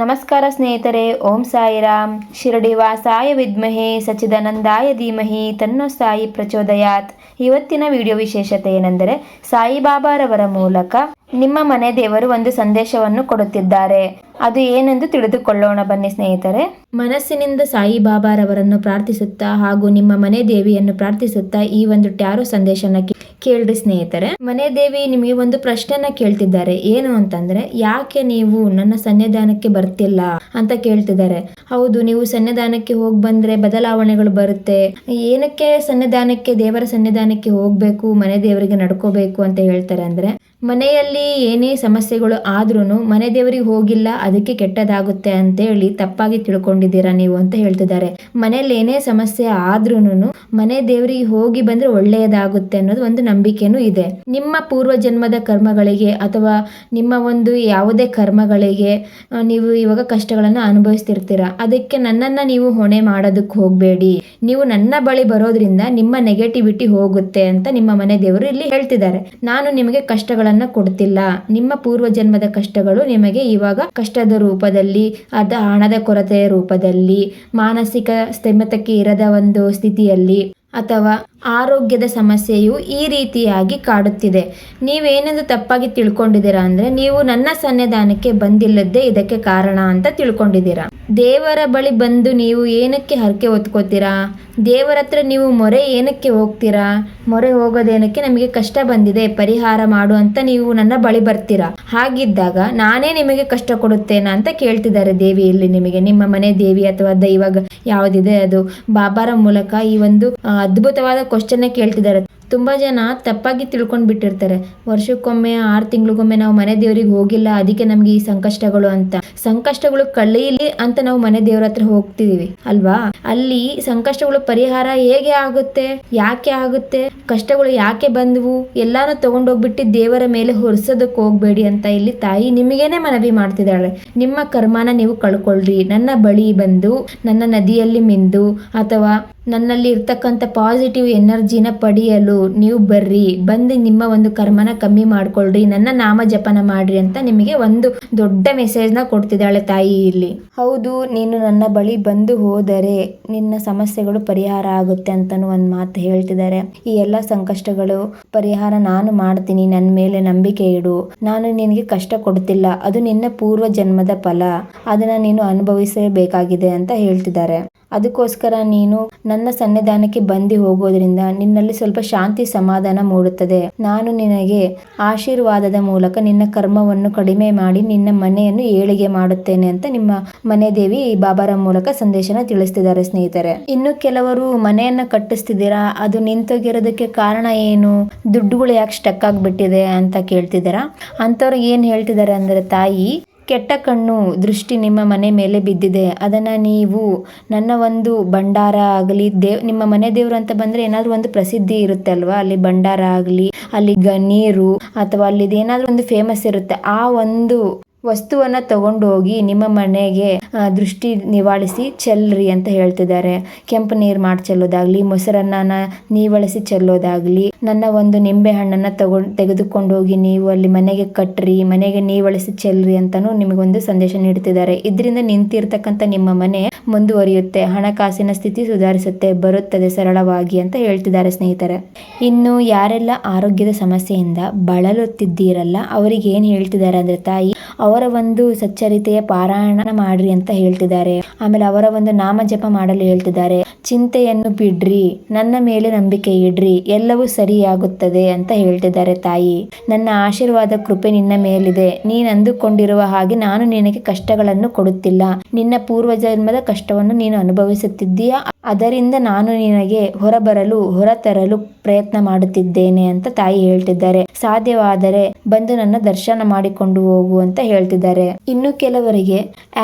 ನಮಸ್ಕಾರ ಸ್ನೇಹಿತರೆ, ಓಂ ಸಾಯಿರಾಮ್. ಶಿರಡಿ ವಾಸಾಯ ವಿದ್ಮಹೆ ಸಚಿದಾನಂದಾಯ ಧೀಮಹಿ, ತನ್ನೋ ಸಾಯಿ ಪ್ರಚೋದಯಾತ್. ಇವತ್ತಿನ ವಿಡಿಯೋ ವಿಶೇಷತೆ ಏನೆಂದರೆ ಸಾಯಿಬಾಬಾರವರ ಮೂಲಕ ನಿಮ್ಮ ಮನೆ ದೇವರು ಒಂದು ಸಂದೇಶವನ್ನು ಕೊಡುತ್ತಿದ್ದಾರೆ. ಅದು ಏನೆಂದು ತಿಳಿದುಕೊಳ್ಳೋಣ ಬನ್ನಿ ಸ್ನೇಹಿತರೆ. ಮನಸ್ಸಿನಿಂದ ಸಾಯಿಬಾಬಾರವರನ್ನು ಪ್ರಾರ್ಥಿಸುತ್ತಾ ಹಾಗೂ ನಿಮ್ಮ ಮನೆ ದೇವಿಯನ್ನು ಪ್ರಾರ್ಥಿಸುತ್ತಾ ಈ ಒಂದು ಟ್ಯಾರೋ ಸಂದೇಶನ ಕೇಳ್ರಿ ಸ್ನೇಹಿತರೆ. ಮನೆ ದೇವಿ ನಿಮಗೆ ಒಂದು ಪ್ರಶ್ನೆನ ಕೇಳ್ತಿದ್ದಾರೆ. ಏನು ಅಂತಂದ್ರೆ, ಯಾಕೆ ನೀವು ನನ್ನ ಸನ್ನಿಧಾನಕ್ಕೆ ಬರ್ತಿಲ್ಲ ಅಂತ ಕೇಳ್ತಿದ್ದಾರೆ. ಹೌದು, ನೀವು ಸನ್ನಿಧಾನಕ್ಕೆ ಹೋಗಿ ಬಂದ್ರೆ ಬದಲಾವಣೆಗಳು ಬರುತ್ತೆ. ಏನಕ್ಕೆ ಸನ್ನಿಧಾನಕ್ಕೆ, ದೇವರ ಸನ್ನಿಧಾನಕ್ಕೆ ಹೋಗ್ಬೇಕು, ಮನೆ ದೇವರಿಗೆ ನಡ್ಕೋಬೇಕು ಅಂತ ಹೇಳ್ತಾರೆ ಅಂದ್ರೆ, ಮನೆಯಲ್ಲಿ ಏನೇ ಸಮಸ್ಯೆಗಳು ಆದ್ರೂ ಮನೆ ದೇವರಿಗೆ ಹೋಗಿಲ್ಲ ಅದಕ್ಕೆ ಕೆಟ್ಟದಾಗುತ್ತೆ ಅಂತೇಳಿ ತಪ್ಪಾಗಿ ತಿಳ್ಕೊಂಡಿದ್ದೀರಾ ನೀವು ಅಂತ ಹೇಳ್ತಿದ್ದಾರೆ. ಮನೆಯಲ್ಲಿ ಏನೇ ಸಮಸ್ಯೆ ಆದ್ರೂನು ಮನೆ ದೇವರಿಗೆ ಹೋಗಿ ಬಂದ್ರೆ ಒಳ್ಳೆಯದಾಗುತ್ತೆ ಅನ್ನೋದು ಒಂದು ನಂಬಿಕೆನೂ ಇದೆ. ನಿಮ್ಮ ಪೂರ್ವ ಜನ್ಮದ ಕರ್ಮಗಳಿಗೆ ಅಥವಾ ನಿಮ್ಮ ಒಂದು ಯಾವುದೇ ಕರ್ಮಗಳಿಗೆ ನೀವು ಇವಾಗ ಕಷ್ಟಗಳನ್ನು ಅನುಭವಿಸ್ತಿರ್ತೀರ. ಅದಕ್ಕೆ ನನ್ನನ್ನ ನೀವು ಹೊಣೆ ಮಾಡೋದಕ್ಕೆ ಹೋಗಬೇಡಿ. ನೀವು ನನ್ನ ಬಳಿ ಬರೋದ್ರಿಂದ ನಿಮ್ಮ ನೆಗೆಟಿವಿಟಿ ಹೋಗುತ್ತೆ ಅಂತ ನಿಮ್ಮ ಮನೆ ದೇವರು ಇಲ್ಲಿ ಹೇಳ್ತಿದ್ದಾರೆ. ನಾನು ನಿಮಗೆ ಕಷ್ಟಗಳನ್ನು ಕೊಡ್ತಿಲ್ಲ. ನಿಮ್ಮ ಪೂರ್ವ ಜನ್ಮದ ಕಷ್ಟಗಳು ನಿಮಗೆ ಇವಾಗ ಕಷ್ಟದ ರೂಪದಲ್ಲಿ ಅದ ಹಣದ ಕೊರತೆಯ ರೂಪದಲ್ಲಿ, ಮಾನಸಿಕ ಸ್ಥಿಮಿತಕ್ಕೆ ಇರದ ಒಂದು ಸ್ಥಿತಿಯಲ್ಲಿ ಅಥವಾ ಆರೋಗ್ಯದ ಸಮಸ್ಯೆಯು ಈ ರೀತಿಯಾಗಿ ಕಾಡುತ್ತಿದೆ. ನೀವೇನೆಂದು ತಪ್ಪಾಗಿ ತಿಳ್ಕೊಂಡಿದ್ದೀರಾ ಅಂದ್ರೆ, ನೀವು ನನ್ನ ಸನ್ನಿಧಾನಕ್ಕೆ ಬಂದಿಲ್ಲದ್ದೇ ಇದಕ್ಕೆ ಕಾರಣ ಅಂತ ತಿಳ್ಕೊಂಡಿದ್ದೀರಾ. ದೇವರ ಬಳಿ ಬಂದು ನೀವು ಏನಕ್ಕೆ ಹರಕೆ ಹೊತ್ಕೋತೀರಾ? ದೇವರ ಹತ್ರ ನೀವು ಮೊರೆ ಏನಕ್ಕೆ ಹೋಗ್ತೀರಾ? ಮೊರೆ ಹೋಗೋದೇನಕ್ಕೆ ನಮಗೆ ಕಷ್ಟ ಬಂದಿದೆ, ಪರಿಹಾರ ಮಾಡು ಅಂತ ನೀವು ನನ್ನ ಬಳಿ ಬರ್ತೀರಾ? ಹಾಗಿದ್ದಾಗ ನಾನೇ ನಿಮಗೆ ಕಷ್ಟ ಕೊಡುತ್ತೇನಾ ಅಂತ ಕೇಳ್ತಿದ್ದಾರೆ ದೇವಿ ಇಲ್ಲಿ ನಿಮಗೆ. ನಿಮ್ಮ ಮನೆ ದೇವಿ ಅಥವಾ ದೈವ ಯಾವುದಿದೆ ಅದು? ಬಾಬಾರ ಮೂಲಕ ಈ ಒಂದು ಅದ್ಭುತವಾದ ಕ್ವಶನ್ ಕೇಳ್ತಿದ್ದಾರೆ. ತುಂಬಾ ಜನ ತಪ್ಪಾಗಿ ತಿಳ್ಕೊಂಡು ಬಿಟ್ಟಿರ್ತಾರೆ ವರ್ಷಕ್ಕೊಮ್ಮೆ ಆರು ತಿಂಗಳಿಗೊಮ್ಮೆ ನಾವು ಮನೆ ದೇವರಿಗೆ ಹೋಗಿಲ್ಲ, ಅದಕ್ಕೆ ನಮ್ಗೆ ಈ ಸಂಕಷ್ಟಗಳು ಅಂತ. ಸಂಕಷ್ಟಗಳು ಕಳೀಲಿ ಅಂತ ನಾವು ಮನೆ ದೇವರ ಹತ್ರ ಹೋಗ್ತಿದೀವಿ. ಅಲ್ವಾ? ಅಲ್ಲಿ ಸಂಕಷ್ಟಗಳು ಪರಿಹಾರ ಹೇಗೆ ಆಗುತ್ತೆ? ಯಾಕೆ ಆಗುತ್ತೆ? ಕಷ್ಟಗಳು ಯಾಕೆ ಬಂದವು? ಎಲ್ಲಾನು ತಗೊಂಡೋಗ್ಬಿಟ್ಟು ದೇವರ ಮೇಲೆ ಹೊರಿಸೋದಕ್ಕೆ ಹೋಗ್ಬೇಡಿ ಅಂತ ಇಲ್ಲಿ ತಾಯಿ ನಿಮಗೇನೆ ಮನವಿ ಮಾಡ್ತಿದ್ದಾಳೆ. ನಿಮ್ಮ ಕರ್ಮನ ನೀವು ಕಳ್ಕೊಳ್ರಿ. ನನ್ನ ಬಳಿ ಬಂದು, ನನ್ನ ನದಿಯಲ್ಲಿ ಮಿಂದು, ಅಥವಾ ನನ್ನಲ್ಲಿ ಇರ್ತಕ್ಕಂಥ ಪಾಸಿಟಿವ್ ಎನರ್ಜಿನ ಪಡೆಯಲು ನೀವು ಬರ್ರಿ, ಬಂದು ನಿಮ್ಮ ಒಂದು ಕರ್ಮನ ಕಮ್ಮಿ ಮಾಡ್ಕೊಳ್ರಿ, ನನ್ನ ನಾಮ ಜಪನ ಮಾಡ್ರಿ ಅಂತ ನಿಮಗೆ ಒಂದು ದೊಡ್ಡ ಮೆಸೇಜ್ನ ಕೊಡ್ತಿದ್ದಾಳೆ ತಾಯಿ ಇಲ್ಲಿ. ಹೌದು, ನೀನು ನನ್ನ ಬಳಿ ಬಂದು ಹೋದರೆ ನಿನ್ನ ಸಮಸ್ಯೆಗಳು ಪರಿಹಾರ ಆಗುತ್ತೆ ಅಂತಾನು ಒಂದು ಮಾತು ಹೇಳ್ತಿದ್ದಾರೆ. ಈ ಎಲ್ಲ ಸಂಕಷ್ಟಗಳು ಪರಿಹಾರ ನಾನು ಮಾಡ್ತೀನಿ ನನ್ನ ಮೇಲೆ ನಂಬಿಕೆ ಇಡು. ನಾನು ನಿನಗೆ ಕಷ್ಟ ಕೊಡ್ತಿಲ್ಲ, ಅದು ನಿನ್ನ ಪೂರ್ವ ಜನ್ಮದ ಫಲ. ಅದನ್ನ ನೀನು ಅನುಭವಿಸಬೇಕಾಗಿದೆ ಅಂತ ಹೇಳ್ತಿದ್ದಾರೆ. ಅದಕ್ಕೋಸ್ಕರ ನೀನು ನನ್ನ ಸನ್ನಿಧಾನಕ್ಕೆ ಬಂದಿ ಹೋಗೋದ್ರಿಂದ ನಿನ್ನಲ್ಲಿ ಸ್ವಲ್ಪ ಶಾಂತಿ ಸಮಾಧಾನ ಮೂಡುತ್ತದೆ. ನಾನು ನಿನಗೆ ಆಶೀರ್ವಾದದ ಮೂಲಕ ನಿನ್ನ ಕರ್ಮವನ್ನು ಕಡಿಮೆ ಮಾಡಿ ನಿನ್ನ ಮನೆಯನ್ನು ಏಳಿಗೆ ಮಾಡುತ್ತೇನೆ ಅಂತ ನಿಮ್ಮ ಮನೆ ದೇವಿ ಬಾಬಾರ ಮೂಲಕ ಸಂದೇಶನ ತಿಳಿಸ್ತಿದ್ದಾರೆ ಸ್ನೇಹಿತರೆ. ಇನ್ನು ಕೆಲವರು ಮನೆಯನ್ನ ಕಟ್ಟಿಸ್ತಿದ್ದೀರಾ? ಅದು ನಿಂತೋಗಿರೋದಕ್ಕೆ ಕಾರಣ ಏನು? ದುಡ್ಡುಗಳು ಯಾಕೆ ಸ್ಟಕ್ ಆಗ್ಬಿಟ್ಟಿದೆ ಅಂತ ಕೇಳ್ತಿದ್ದೀರಾ? ಅಂಥವ್ರಿಗೆ ಏನು ಹೇಳ್ತಿದ್ದಾರೆ ಅಂದ್ರೆ ತಾಯಿ ಕೆಟ್ಟ ಕಣ್ಣು ದೃಷ್ಟಿ ನಿಮ್ಮ ಮನೆ ಮೇಲೆ ಬಿದ್ದಿದೆ. ಅದನ್ನ ನೀವು ನನ್ನ ಒಂದು ಭಂಡಾರ ಆಗಲಿ, ದೇವ್, ನಿಮ್ಮ ಮನೆ ದೇವ್ರು ಅಂತ ಬಂದ್ರೆ ಏನಾದ್ರೂ ಒಂದು ಪ್ರಸಿದ್ಧಿ ಇರುತ್ತೆ ಅಲ್ವಾ ಅಲ್ಲಿ ಭಂಡಾರ ಆಗಲಿ ಅಲ್ಲಿ ಗ ನೀರು, ಅಥವಾ ಅಲ್ಲಿ ಏನಾದ್ರೂ ಒಂದು ಫೇಮಸ್ ಇರುತ್ತೆ. ಆ ಒಂದು ವಸ್ತುವನ್ನ ತಗೊಂಡೋಗಿ ನಿಮ್ಮ ಮನೆಗೆ ದೃಷ್ಟಿ ನಿವಾಳಿಸಿ ಚೆಲ್ರಿ ಅಂತ ಹೇಳ್ತಿದ್ದಾರೆ. ಕೆಂಪು ನೀರು ಮಾಡಿ ಚೆಲ್ಲೋದಾಗ್ಲಿ, ಮೊಸರನ್ನ ನೀವಳಿಸಿ ಚೆಲ್ಲೋದಾಗ್ಲಿ, ನನ್ನ ಒಂದು ನಿಂಬೆ ಹಣ್ಣನ್ನ ತಗೊಂಡ್ ತೆಗೆದುಕೊಂಡು ಹೋಗಿ ನೀವು ಅಲ್ಲಿ ಮನೆಗೆ ಕಟ್ಟ್ರಿ ಮನೆಗೆ ನೀವಳಿಸಿ ಚೆಲ್ರಿ ಅಂತಾನು ನಿಮಗೊಂದು ಸಂದೇಶ ನೀಡ್ತಿದ್ದಾರೆ. ಇದರಿಂದ ನಿಂತಿರ್ತಕ್ಕಂಥ ನಿಮ್ಮ ಮನೆ ಮುಂದುವರಿಯುತ್ತೆ, ಹಣಕಾಸಿನ ಸ್ಥಿತಿ ಸುಧಾರಿಸುತ್ತೆ, ಬರುತ್ತದೆ ಸರಳವಾಗಿ ಅಂತ ಹೇಳ್ತಿದ್ದಾರೆ ಸ್ನೇಹಿತರೆ. ಇನ್ನು ಯಾರೆಲ್ಲ ಆರೋಗ್ಯದ ಸಮಸ್ಯೆಯಿಂದ ಬಳಲುತ್ತಿದ್ದೀರಲ್ಲ ಅವರಿಗೆ ಏನ್ ಹೇಳ್ತಿದ್ದಾರೆ ಅಂದ್ರೆ ತಾಯಿ ಅವರ ಒಂದು ಸಚ್ಚರಿತೆಯ ಪಾರಾಯಣ ಮಾಡ್ರಿ ಅಂತ ಹೇಳ್ತಿದ್ದಾರೆ. ಆಮೇಲೆ ಅವರ ಒಂದು ನಾಮ ಜಪ ಮಾಡಲು ಹೇಳ್ತಿದ್ದಾರೆ. ಚಿಂತೆಯನ್ನು ಬಿಡ್ರಿ, ನನ್ನ ಮೇಲೆ ನಂಬಿಕೆ ಇಡ್ರಿ, ಎಲ್ಲವೂ ಸರಿಯಾಗುತ್ತದೆ ಅಂತ ಹೇಳ್ತಿದ್ದಾರೆ ತಾಯಿ. ನನ್ನ ಆಶೀರ್ವಾದ ಕೃಪೆ ನಿನ್ನ ಮೇಲಿದೆ. ನೀನ್ ಅಂದುಕೊಂಡಿರುವ ಹಾಗೆ ನಾನು ನಿನಗೆ ಕಷ್ಟಗಳನ್ನು ಕೊಡುತ್ತಿಲ್ಲ. ನಿನ್ನ ಪೂರ್ವ ಜನ್ಮದ ಕಷ್ಟವನ್ನು ನೀನು ಅನುಭವಿಸುತ್ತಿದ್ದೀಯಾ? ಅದರಿಂದ ನಾನು ನಿನಗೆ ಹೊರಬರಲು, ಹೊರತರಲು ಪ್ರಯತ್ನ ಮಾಡುತ್ತಿದ್ದೇನೆ ಅಂತ ತಾಯಿ ಹೇಳ್ತಿದ್ದಾರೆ. ಸಾಧ್ಯವಾದರೆ ಬಂದು ನನ್ನ ದರ್ಶನ ಮಾಡಿಕೊಂಡು ಹೋಗು ಅಂತ ಹೇಳ್ತಿದ್ದಾರೆ. ಇನ್ನು ಕೆಲವರಿಗೆ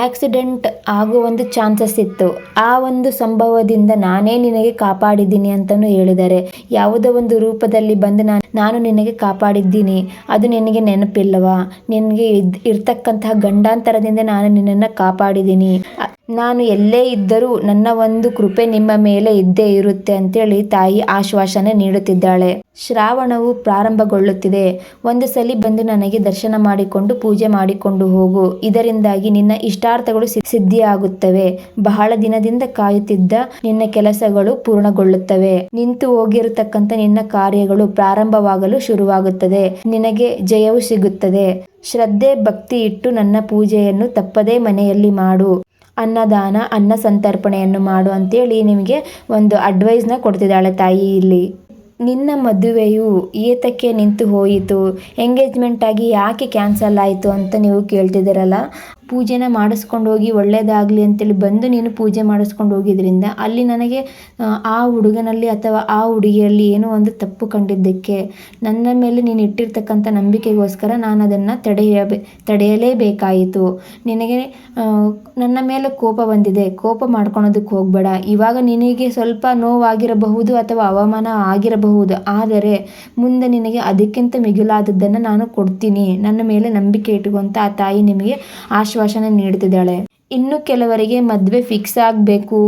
ಆಕ್ಸಿಡೆಂಟ್ ಆಗುವ ಒಂದು ಚಾನ್ಸಸ್ ಇತ್ತು. ಆ ಒಂದು ಸಂಭವದಿಂದ ನಾನೇ ನಿನಗೆ ಕಾಪಾಡಿದ್ದೀನಿ ಅಂತಾನು ಹೇಳಿದ್ದಾರೆ. ಯಾವುದೋ ಒಂದು ರೂಪದಲ್ಲಿ ಬಂದು ನಾನು ನಾನು ನಿನಗೆ ಕಾಪಾಡಿದ್ದೀನಿ. ಅದು ನಿನಗೆ ನೆನಪಿಲ್ಲವಾ? ನಿನಗೆ ಇರ್ತಕ್ಕಂತಹ ಗಂಡಾಂತರದಿಂದ ನಾನು ನಿನ್ನನ್ನು ಕಾಪಾಡಿದ್ದೀನಿ. ನಾನು ಎಲ್ಲೇ ಇದ್ದರೂ ನನ್ನ ಒಂದು ಕೃಪೆ ನಿಮ್ಮ ಮೇಲೆ ಇದ್ದೇ ಇರುತ್ತೆ ಅಂತೇಳಿ ತಾಯಿ ಆಶ್ವಾಸನೆ ನೀಡುತ್ತಿದ್ದಾಳೆ. ಶ್ರಾವಣವು ಪ್ರಾರಂಭಗೊಳ್ಳುತ್ತಿದೆ. ಒಂದು ಸಲಿ ಬಂದು ನನಗೆ ದರ್ಶನ ಮಾಡಿಕೊಂಡು ಪೂಜೆ ಮಾಡಿಕೊಂಡು ಹೋಗು. ಇದರಿಂದಾಗಿ ನಿನ್ನ ಇಷ್ಟಾರ್ಥಗಳು ಸಿದ್ಧಿಯಾಗುತ್ತವೆ. ಬಹಳ ದಿನದಿಂದ ಕಾಯುತ್ತಿದ್ದ ನಿನ್ನ ಕೆಲಸಗಳು ಪೂರ್ಣಗೊಳ್ಳುತ್ತವೆ. ನಿಂತು ಹೋಗಿರತಕ್ಕಂಥ ನಿನ್ನ ಕಾರ್ಯಗಳು ಪ್ರಾರಂಭವಾಗಲು ಶುರುವಾಗುತ್ತದೆ. ನಿನಗೆ ಜಯವು ಸಿಗುತ್ತದೆ. ಶ್ರದ್ಧೆ ಭಕ್ತಿ ಇಟ್ಟು ನನ್ನ ಪೂಜೆಯನ್ನು ತಪ್ಪದೇ ಮನೆಯಲ್ಲಿ ಮಾಡು. ಅನ್ನದಾನ, ಅನ್ನ ಸಂತರ್ಪಣೆಯನ್ನು ಮಾಡು ಅಂತೇಳಿ ನಿಮಗೆ ಒಂದು ಅಡ್ವೈಸ್ನ ಕೊಡ್ತಿದ್ದಾಳೆ ತಾಯಿ ಇಲ್ಲಿ. ನಿನ್ನ ಮದುವೆಯು ಏತಕ್ಕೆ ನಿಂತು ಹೋಯಿತು? ಎಂಗೇಜ್ಮೆಂಟಾಗಿ ಯಾಕೆ ಕ್ಯಾನ್ಸಲ್ ಆಯಿತು ಅಂತ ನೀವು ಕೇಳ್ತಿದ್ದೀರಲ್ಲ? ಪೂಜೆನ ಮಾಡಿಸ್ಕೊಂಡು ಹೋಗಿ ಒಳ್ಳೆಯದಾಗಲಿ ಅಂತೇಳಿ ಬಂದು ನೀನು ಪೂಜೆ ಮಾಡಿಸ್ಕೊಂಡು ಹೋಗಿದ್ರಿಂದ ಅಲ್ಲಿ ನನಗೆ ಆ, ಹುಡುಗನಲ್ಲಿ ಅಥವಾ ಆ ಹುಡುಗಿಯಲ್ಲಿ ಏನೋ ಒಂದು ತಪ್ಪು ಕಂಡಿದ್ದಕ್ಕೆ ನನ್ನ ಮೇಲೆ ನೀನು ಇಟ್ಟಿರ್ತಕ್ಕಂಥ ನಂಬಿಕೆಗೋಸ್ಕರ ನಾನು ಅದನ್ನು ತಡೆಯಬೇ ತಡೆಯಲೇಬೇಕಾಯಿತು. ನಿನಗೆ ನನ್ನ ಮೇಲೆ ಕೋಪ ಬಂದಿದೆ. ಕೋಪ ಮಾಡ್ಕೊಳೋದಕ್ಕೆ ಹೋಗಬೇಡ. ಇವಾಗ ನಿನಗೆ ಸ್ವಲ್ಪ ನೋವಾಗಿರಬಹುದು ಅಥವಾ ಅವಮಾನ ಆಗಿರಬಹುದು. ಆದರೆ ಮುಂದೆ ನಿನಗೆ ಅದಕ್ಕಿಂತ ಮಿಗಿಲಾದದ್ದನ್ನು ನಾನು ಕೊಡ್ತೀನಿ. ನನ್ನ ಮೇಲೆ ನಂಬಿಕೆ ಇಟ್ಟುಕೊಂತ ಆ ತಾಯಿ ನಿಮಗೆ ಆಶ್ವಾಸನೆ ನೀಡ್ತಿದ್ದಾಳೆ. ಇನ್ನು ಕೆಲವರಿಗೆ ಮದುವೆ ಫಿಕ್ಸ್ ಆಗಬೇಕು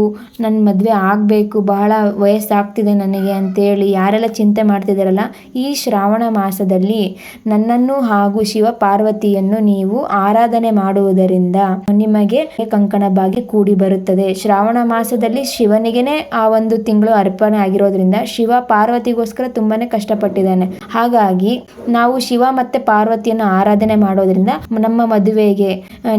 ನನ್ನ ಮದುವೆ ಆಗಬೇಕು, ಬಹಳ ವಯಸ್ಸಾಗ್ತಿದೆ ನನಗೆ ಅಂತೇಳಿ ಯಾರೆಲ್ಲ ಚಿಂತೆ ಮಾಡ್ತಿದ್ದೀರಲ್ಲ ಈ ಶ್ರಾವಣ ಮಾಸದಲ್ಲಿ ನನ್ನನ್ನು ಹಾಗೂ ಶಿವ ಪಾರ್ವತಿಯನ್ನು ನೀವು ಆರಾಧನೆ ಮಾಡುವುದರಿಂದ ನಿಮಗೆ ಕಂಕಣ ಭಾಗ್ಯ ಕೂಡಿ ಬರುತ್ತದೆ. ಶ್ರಾವಣ ಮಾಸದಲ್ಲಿ ಶಿವನಿಗೆನೆ ಆ ಒಂದು ತಿಂಗಳು ಅರ್ಪಣೆ ಆಗಿರೋದ್ರಿಂದ ಶಿವ ಪಾರ್ವತಿಗೋಸ್ಕರ ತುಂಬಾನೇ ಕಷ್ಟಪಟ್ಟಿದ್ದಾನೆ. ಹಾಗಾಗಿ ನಾವು ಶಿವ ಮತ್ತೆ ಪಾರ್ವತಿಯನ್ನು ಆರಾಧನೆ ಮಾಡೋದ್ರಿಂದ ನಮ್ಮ ಮದುವೆಗೆ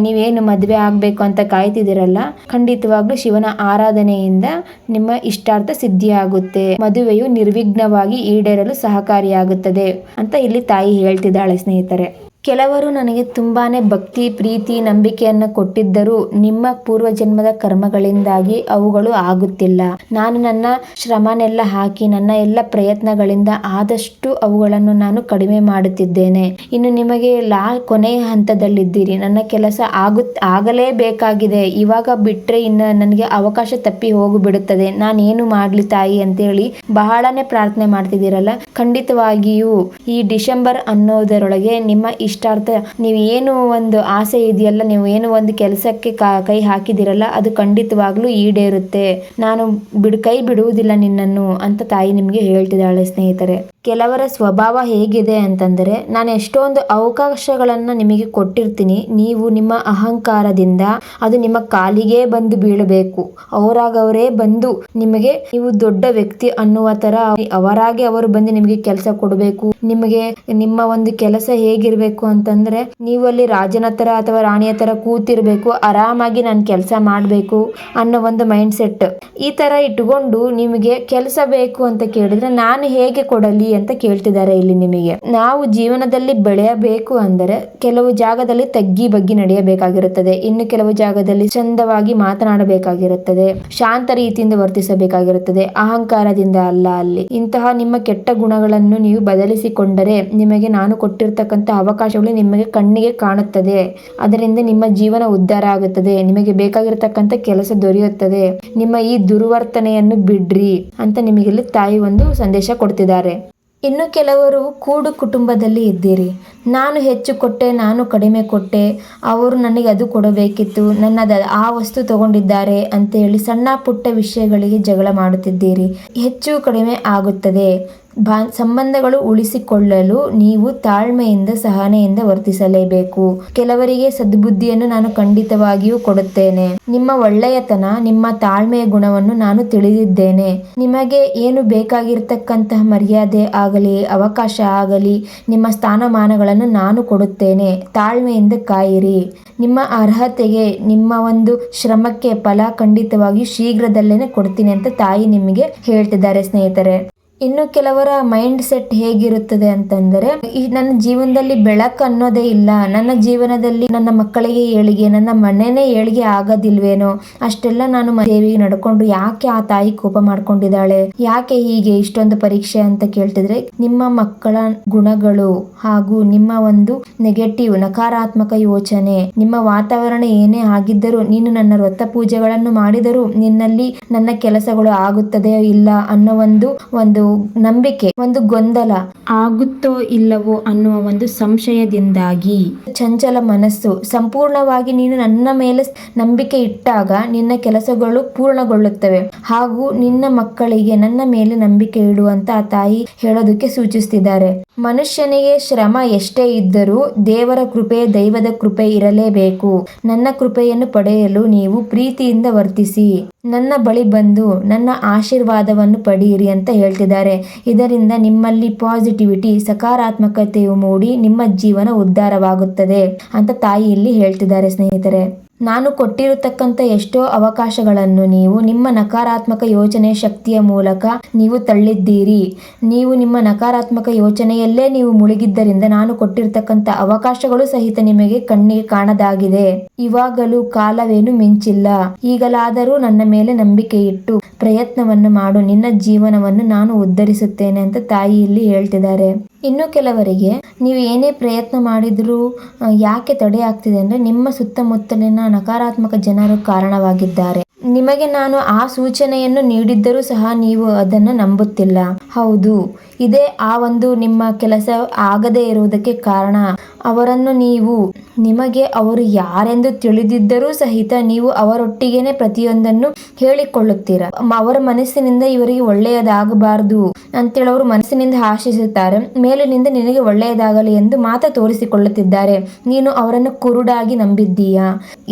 ನೀವೇನು ಮದುವೆ ಆಗಬೇಕು ಅಂತ ಕಾಯ್ತಿದ್ದೀರಲ್ಲ, ಖಂಡಿತವಾಗ್ಲೂ ಶಿವನ ಆರಾಧನೆಯಿಂದ ನಿಮ್ಮ ಇಷ್ಟಾರ್ಥ ಸಿದ್ಧಿಯಾಗುತ್ತೆ. ಮದುವೆಯು ನಿರ್ವಿಘ್ನವಾಗಿ ಈಡೇರಲು ಸಹಕಾರಿಯಾಗುತ್ತದೆ ಅಂತ ಇಲ್ಲಿ ತಾಯಿ ಹೇಳ್ತಿದ್ದಾಳೆ ಸ್ನೇಹಿತರೆ. ಕೆಲವರು ನನಗೆ ತುಂಬಾನೇ ಭಕ್ತಿ, ಪ್ರೀತಿ, ನಂಬಿಕೆಯನ್ನು ಕೊಟ್ಟಿದ್ದರೂ ನಿಮ್ಮ ಪೂರ್ವಜನ್ಮದ ಕರ್ಮಗಳಿಂದಾಗಿ ಅವುಗಳು ಆಗುತ್ತಿಲ್ಲ. ನಾನು ನನ್ನ ಶ್ರಮನೆಲ್ಲ ಹಾಕಿ ನನ್ನ ಎಲ್ಲ ಪ್ರಯತ್ನಗಳಿಂದ ಆದಷ್ಟು ಅವುಗಳನ್ನು ನಾನು ಕಡಿಮೆ ಮಾಡುತ್ತಿದ್ದೇನೆ. ಇನ್ನು ನಿಮಗೆ ಲಾ ಕೊನೆಯ ಹಂತದಲ್ಲಿದ್ದೀರಿ. ನನ್ನ ಕೆಲಸ ಆಗುತ್ ಆಗಲೇಬೇಕಾಗಿದೆ. ಇವಾಗ ಬಿಟ್ರೆ ಇನ್ನು ನನಗೆ ಅವಕಾಶ ತಪ್ಪಿ ಹೋಗಿಬಿಡುತ್ತದೆ. ನಾನೇನು ಮಾಡಲಿ ತಾಯಿ ಅಂತೇಳಿ ಬಹಳನೇ ಪ್ರಾರ್ಥನೆ ಮಾಡ್ತಿದ್ದೀರಲ್ಲ? ಖಂಡಿತವಾಗಿಯೂ ಈ ಡಿಸೆಂಬರ್ ಅನ್ನೋದರೊಳಗೆ ನಿಮ್ಮ ಇಷ್ಟಾರ್ಥ ನೀವು ಏನು ಒಂದು ಆಸೆ ಇದೆಯಲ್ಲ, ನೀವು ಏನು ಒಂದು ಕೆಲಸಕ್ಕೆ ಕಾ- ಹಾಕಿದಿರಲ್ಲ, ಅದು ಖಂಡಿತವಾಗ್ಲೂ ಈಡೇರುತ್ತೆ. ನಾನು ಬಿಡು, ಕೈ ಬಿಡುವುದಿಲ್ಲ ನಿನ್ನನ್ನು, ಅಂತ ತಾಯಿ ನಿಮಗೆ ಹೇಳ್ತಿದ್ದಾಳೆ ಸ್ನೇಹಿತರೆ. ಕೆಲವರ ಸ್ವಭಾವ ಹೇಗಿದೆ ಅಂತಂದರೆ, ನಾನು ಎಷ್ಟೊಂದು ಅವಕಾಶಗಳನ್ನು ನಿಮಗೆ ಕೊಟ್ಟಿರ್ತೀನಿ, ನೀವು ನಿಮ್ಮ ಅಹಂಕಾರದಿಂದ ಅದು ನಿಮ್ಮ ಕಾಲಿಗೆ ಬಂದು ಬೀಳಬೇಕು, ಅವರಾಗವರೇ ಬಂದು ನಿಮಗೆ, ನೀವು ದೊಡ್ಡ ವ್ಯಕ್ತಿ ಅನ್ನುವ ಥರ ಅವರಾಗೆ ಅವರು ಬಂದು ನಿಮಗೆ ಕೆಲಸ ಕೊಡಬೇಕು, ನಿಮಗೆ ನಿಮ್ಮ ಒಂದು ಕೆಲಸ ಹೇಗಿರಬೇಕು ಅಂತಂದ್ರೆ, ನೀವು ಅಲ್ಲಿ ರಾಜನ ಥರ ಅಥವಾ ರಾಣಿಯ ಥರ ಕೂತಿರಬೇಕು, ಆರಾಮಾಗಿ ನಾನು ಕೆಲಸ ಮಾಡಬೇಕು ಅನ್ನೋ ಒಂದು ಮೈಂಡ್ ಸೆಟ್ ಈ ತರ ಇಟ್ಕೊಂಡು ನಿಮಗೆ ಕೆಲಸ ಬೇಕು ಅಂತ ಕೇಳಿದ್ರೆ, ನಾನು ಹೇಗೆ ಕೊಡಲಿ? ಅಂತ ಕೇಳ್ತಿದ್ದಾರೆ ಇಲ್ಲಿ ನಿಮಗೆ. ನಾವು ಜೀವನದಲ್ಲಿ ಬೆಳೆಯಬೇಕು ಅಂದರೆ ಕೆಲವು ಜಾಗದಲ್ಲಿ ತಗ್ಗಿ ಬಗ್ಗಿ ನಡೆಯಬೇಕಾಗಿರುತ್ತದೆ. ಇನ್ನು ಕೆಲವು ಜಾಗದಲ್ಲಿ ಚಂದವಾಗಿ ಮಾತನಾಡಬೇಕಾಗಿರುತ್ತದೆ. ಶಾಂತ ರೀತಿಯಿಂದ ವರ್ತಿಸಬೇಕಾಗಿರುತ್ತದೆ. ಅಹಂಕಾರದಿಂದ ಅಲ್ಲ ಅಲ್ಲಿ. ಇಂತಹ ನಿಮ್ಮ ಕೆಟ್ಟ ಗುಣಗಳನ್ನು ನೀವು ಬದಲಿಸಿಕೊಂಡರೆ ನಿಮಗೆ ನಾನು ಕೊಟ್ಟಿರ್ತಕ್ಕಂಥ ಅವಕಾಶಗಳು ನಿಮಗೆ ಕಣ್ಣಿಗೆ ಕಾಣುತ್ತದೆ. ಅದರಿಂದ ನಿಮ್ಮ ಜೀವನ ಉದ್ಧಾರ ಆಗುತ್ತದೆ. ನಿಮಗೆ ಬೇಕಾಗಿರತಕ್ಕಂಥ ಕೆಲಸ ದೊರೆಯುತ್ತದೆ. ನಿಮ್ಮ ಈ ದುರ್ವರ್ತನೆಯನ್ನು ಬಿಡ್ರಿ ಅಂತ ನಿಮಗೆ ತಾಯಿ ಒಂದು ಸಂದೇಶ ಕೊಡ್ತಿದ್ದಾರೆ. ಇನ್ನು ಕೆಲವರು ಕೂಡು ಕುಟುಂಬದಲ್ಲಿ ಇದ್ದೀರಿ. ನಾನು ಹೆಚ್ಚು ಕೊಟ್ಟೆ, ನಾನು ಕಡಿಮೆ ಕೊಟ್ಟೆ, ಅವರು ನನಗೆ ಅದು ಕೊಡಬೇಕಿತ್ತು, ನನ್ನದ ಆ ವಸ್ತು ತಗೊಂಡಿದ್ದಾರೆ ಅಂತೇಳಿ ಸಣ್ಣ ಪುಟ್ಟ ವಿಷಯಗಳಿಗೆ ಜಗಳ ಮಾಡುತ್ತಿದ್ದೀರಿ. ಹೆಚ್ಚು ಕಡಿಮೆ ಆಗುತ್ತದೆ. ಬಾ, ಸಂಬಂಧಗಳು ಉಳಿಸಿಕೊಳ್ಳಲು ನೀವು ತಾಳ್ಮೆಯಿಂದ, ಸಹನೆಯಿಂದ ವರ್ತಿಸಲೇಬೇಕು. ಕೆಲವರಿಗೆ ಸದ್ಬುದ್ಧಿಯನ್ನು ನಾನು ಖಂಡಿತವಾಗಿಯೂ ಕೊಡುತ್ತೇನೆ. ನಿಮ್ಮ ಒಳ್ಳೆಯತನ, ನಿಮ್ಮ ತಾಳ್ಮೆಯ ಗುಣವನ್ನು ನಾನು ತಿಳಿದಿದ್ದೇನೆ. ನಿಮಗೆ ಏನು ಬೇಕಾಗಿರ್ತಕ್ಕಂತಹ ಮರ್ಯಾದೆ ಆಗಲಿ, ಅವಕಾಶ ಆಗಲಿ, ನಿಮ್ಮ ಸ್ಥಾನಮಾನಗಳನ್ನು ನಾನು ಕೊಡುತ್ತೇನೆ. ತಾಳ್ಮೆಯಿಂದ ಕಾಯಿರಿ. ನಿಮ್ಮ ಅರ್ಹತೆಗೆ, ನಿಮ್ಮ ಒಂದು ಶ್ರಮಕ್ಕೆ ಫಲ ಖಂಡಿತವಾಗಿಯೂ ಶೀಘ್ರದಲ್ಲೇನೆ ಕೊಡ್ತೀನಿ ಅಂತ ತಾಯಿ ನಿಮಗೆ ಹೇಳ್ತಿದ್ದಾರೆ ಸ್ನೇಹಿತರೆ. ಇನ್ನು ಕೆಲವರ ಮೈಂಡ್ ಸೆಟ್ ಹೇಗಿರುತ್ತದೆ ಅಂತಂದರೆ ನನ್ನ ಜೀವನದಲ್ಲಿ ಬೆಳಕು ಅನ್ನೋದೇ ಇಲ್ಲ. ನನ್ನ ಜೀವನದಲ್ಲಿ ನನ್ನ ಮಕ್ಕಳಿಗೆ ಏಳಿಗೆ, ನನ್ನ ಮನೆನೇ ಏಳಿಗೆ ಆಗೋದಿಲ್ವೇನೋ, ಅಷ್ಟೆಲ್ಲ ನಾನು ದೇವಿಗೆ ನಡ್ಕೊಂಡು ಯಾಕೆ ಆ ತಾಯಿ ಕೋಪ ಮಾಡ್ಕೊಂಡಿದ್ದಾಳೆ? ಯಾಕೆ ಹೀಗೆ ಇಷ್ಟೊಂದು ಪರೀಕ್ಷೆ ಅಂತ ಕೇಳ್ತಿದ್ರೆ, ನಿಮ್ಮ ಮಕ್ಕಳ ಗುಣಗಳು ಹಾಗೂ ನಿಮ್ಮ ಒಂದು ನೆಗೆಟಿವ್ ನಕಾರಾತ್ಮಕ ಯೋಚನೆ, ನಿಮ್ಮ ವಾತಾವರಣ ಏನೇ ಆಗಿದ್ದರೂ, ನೀನು ನನ್ನ ವ್ರತ ಪೂಜೆಗಳನ್ನು ಮಾಡಿದರೂ ನಿನ್ನಲ್ಲಿ ನನ್ನ ಕೆಲಸಗಳು ಆಗುತ್ತದೆಯೋ ಇಲ್ಲ ಅನ್ನೋ ಒಂದು ಒಂದು ನಂಬಿಕೆ, ಒಂದು ಗೊಂದಲ ಆಗುತ್ತೋ ಇಲ್ಲವೋ ಅನ್ನುವ ಒಂದು ಸಂಶಯದಿಂದಾಗಿ. ಚಂಚಲ ಮನಸ್ಸು, ಸಂಪೂರ್ಣವಾಗಿ ನೀನು ನನ್ನ ಮೇಲೆ ನಂಬಿಕೆ ಇಟ್ಟಾಗ ನಿನ್ನ ಕೆಲಸಗಳು ಪೂರ್ಣಗೊಳ್ಳುತ್ತವೆ. ಹಾಗೂ ನಿನ್ನ ಮಕ್ಕಳಿಗೆ ನನ್ನ ಮೇಲೆ ನಂಬಿಕೆ ಇಡುವಂತ ತಾಯಿ ಹೇಳೋದಕ್ಕೆ ಸೂಚಿಸ್ತಿದ್ದಾರೆ. ಮನುಷ್ಯನಿಗೆ ಶ್ರಮ ಎಷ್ಟೇ ಇದ್ದರೂ ದೇವರ ಕೃಪೆ ದೈವದ ಕೃಪೆ ಇರಲೇಬೇಕು. ನನ್ನ ಕೃಪೆಯನ್ನು ಪಡೆಯಲು ನೀವು ಪ್ರೀತಿಯಿಂದ ವರ್ತಿಸಿ. ನನ್ನ ಬಳಿ ಬಂದು ನನ್ನ ಆಶೀರ್ವಾದವನ್ನು ಪಡೆಯಿರಿ ಅಂತ ಹೇಳ್ತಿದ್ದಾರೆ. ಇದರಿಂದ ನಿಮ್ಮಲ್ಲಿ ಪಾಸಿಟಿವಿಟಿ, ಸಕಾರಾತ್ಮಕತೆಯು ಮೂಡಿ ನಿಮ್ಮ ಜೀವನ ಉದ್ಧಾರವಾಗುತ್ತದೆ ಅಂತ ತಾಯಿ ಇಲ್ಲಿ ಹೇಳ್ತಿದ್ದಾರೆ ಸ್ನೇಹಿತರೆ. ನಾನು ಕೊಟ್ಟಿರತಕ್ಕಂಥ ಎಷ್ಟೋ ಅವಕಾಶಗಳನ್ನು ನೀವು ನಿಮ್ಮ ನಕಾರಾತ್ಮಕ ಯೋಚನೆ ಶಕ್ತಿಯ ಮೂಲಕ ನೀವು ತಳ್ಳಿದ್ದೀರಿ. ನೀವು ನಿಮ್ಮ ನಕಾರಾತ್ಮಕ ಯೋಚನೆಯಲ್ಲೇ ನೀವು ಮುಳುಗಿದ್ದರಿಂದ ನಾನು ಕೊಟ್ಟಿರತಕ್ಕಂಥ ಅವಕಾಶಗಳು ಸಹಿತ ನಿಮಗೆ ಕಣ್ಣಿಗೆ ಕಾಣದಾಗಿದೆ. ಇವಾಗಲೂ ಕಾಲವೇನು ಮಿಂಚಿಲ್ಲ. ಈಗಲಾದರೂ ನನ್ನ ಮೇಲೆ ನಂಬಿಕೆ ಇಟ್ಟು ಪ್ರಯತ್ನವನ್ನು ಮಾಡು, ನಿನ್ನ ಜೀವನವನ್ನು ನಾನು ಉದ್ಧರಿಸುತ್ತೇನೆ ಅಂತ ತಾಯಿ ಇಲ್ಲಿ ಹೇಳ್ತಿದ್ದಾರೆ. ಇನ್ನು ಕೆಲವರಿಗೆ, ನೀವು ಏನೇ ಪ್ರಯತ್ನ ಮಾಡಿದರೂ ಯಾಕೆ ತಡೆ ಆಗ್ತಿದೆ ಅಂದರೆ ನಿಮ್ಮ ಸುತ್ತಮುತ್ತಲಿನ ನಕಾರಾತ್ಮಕ ಜನರು ಕಾರಣವಾಗಿದ್ದಾರೆ. ನಿಮಗೆ ನಾನು ಆ ಸೂಚನೆಯನ್ನು ನೀಡಿದ್ದರೂ ಸಹ ನೀವು ಅದನ್ನು ನಂಬುತ್ತಿಲ್ಲ. ಹೌದು ಇದೇ. ಆ ಒಂದು ನಿಮ್ಮ ಕೆಲಸ ಆಗದೇ ಇರುವುದಕ್ಕೆ ಕಾರಣ ಅವರನ್ನು ನೀವು, ನಿಮಗೆ ಅವರು ಯಾರೆಂದು ತಿಳಿದಿದ್ದರೂ ಸಹಿತ ನೀವು ಅವರೊಟ್ಟಿಗೆನೆ ಪ್ರತಿಯೊಂದನ್ನು ಹೇಳಿಕೊಳ್ಳುತ್ತೀರಾ. ಅವರ ಮನಸ್ಸಿನಿಂದ ಇವರಿಗೆ ಒಳ್ಳೆಯದಾಗಬಾರದು ಅಂತೇಳಿ ಅವರು ಮನಸ್ಸಿನಿಂದ ಆಶಿಸುತ್ತಾರೆ. ಮೇಲಿನಿಂದ ನಿನಗೆ ಒಳ್ಳೆಯದಾಗಲಿ ಎಂದು ಮಾತ್ರ ತೋರಿಸಿಕೊಳ್ಳುತ್ತಿದ್ದಾರೆ. ನೀನು ಅವರನ್ನು ಕುರುಡಾಗಿ ನಂಬಿದ್ದೀಯಾ?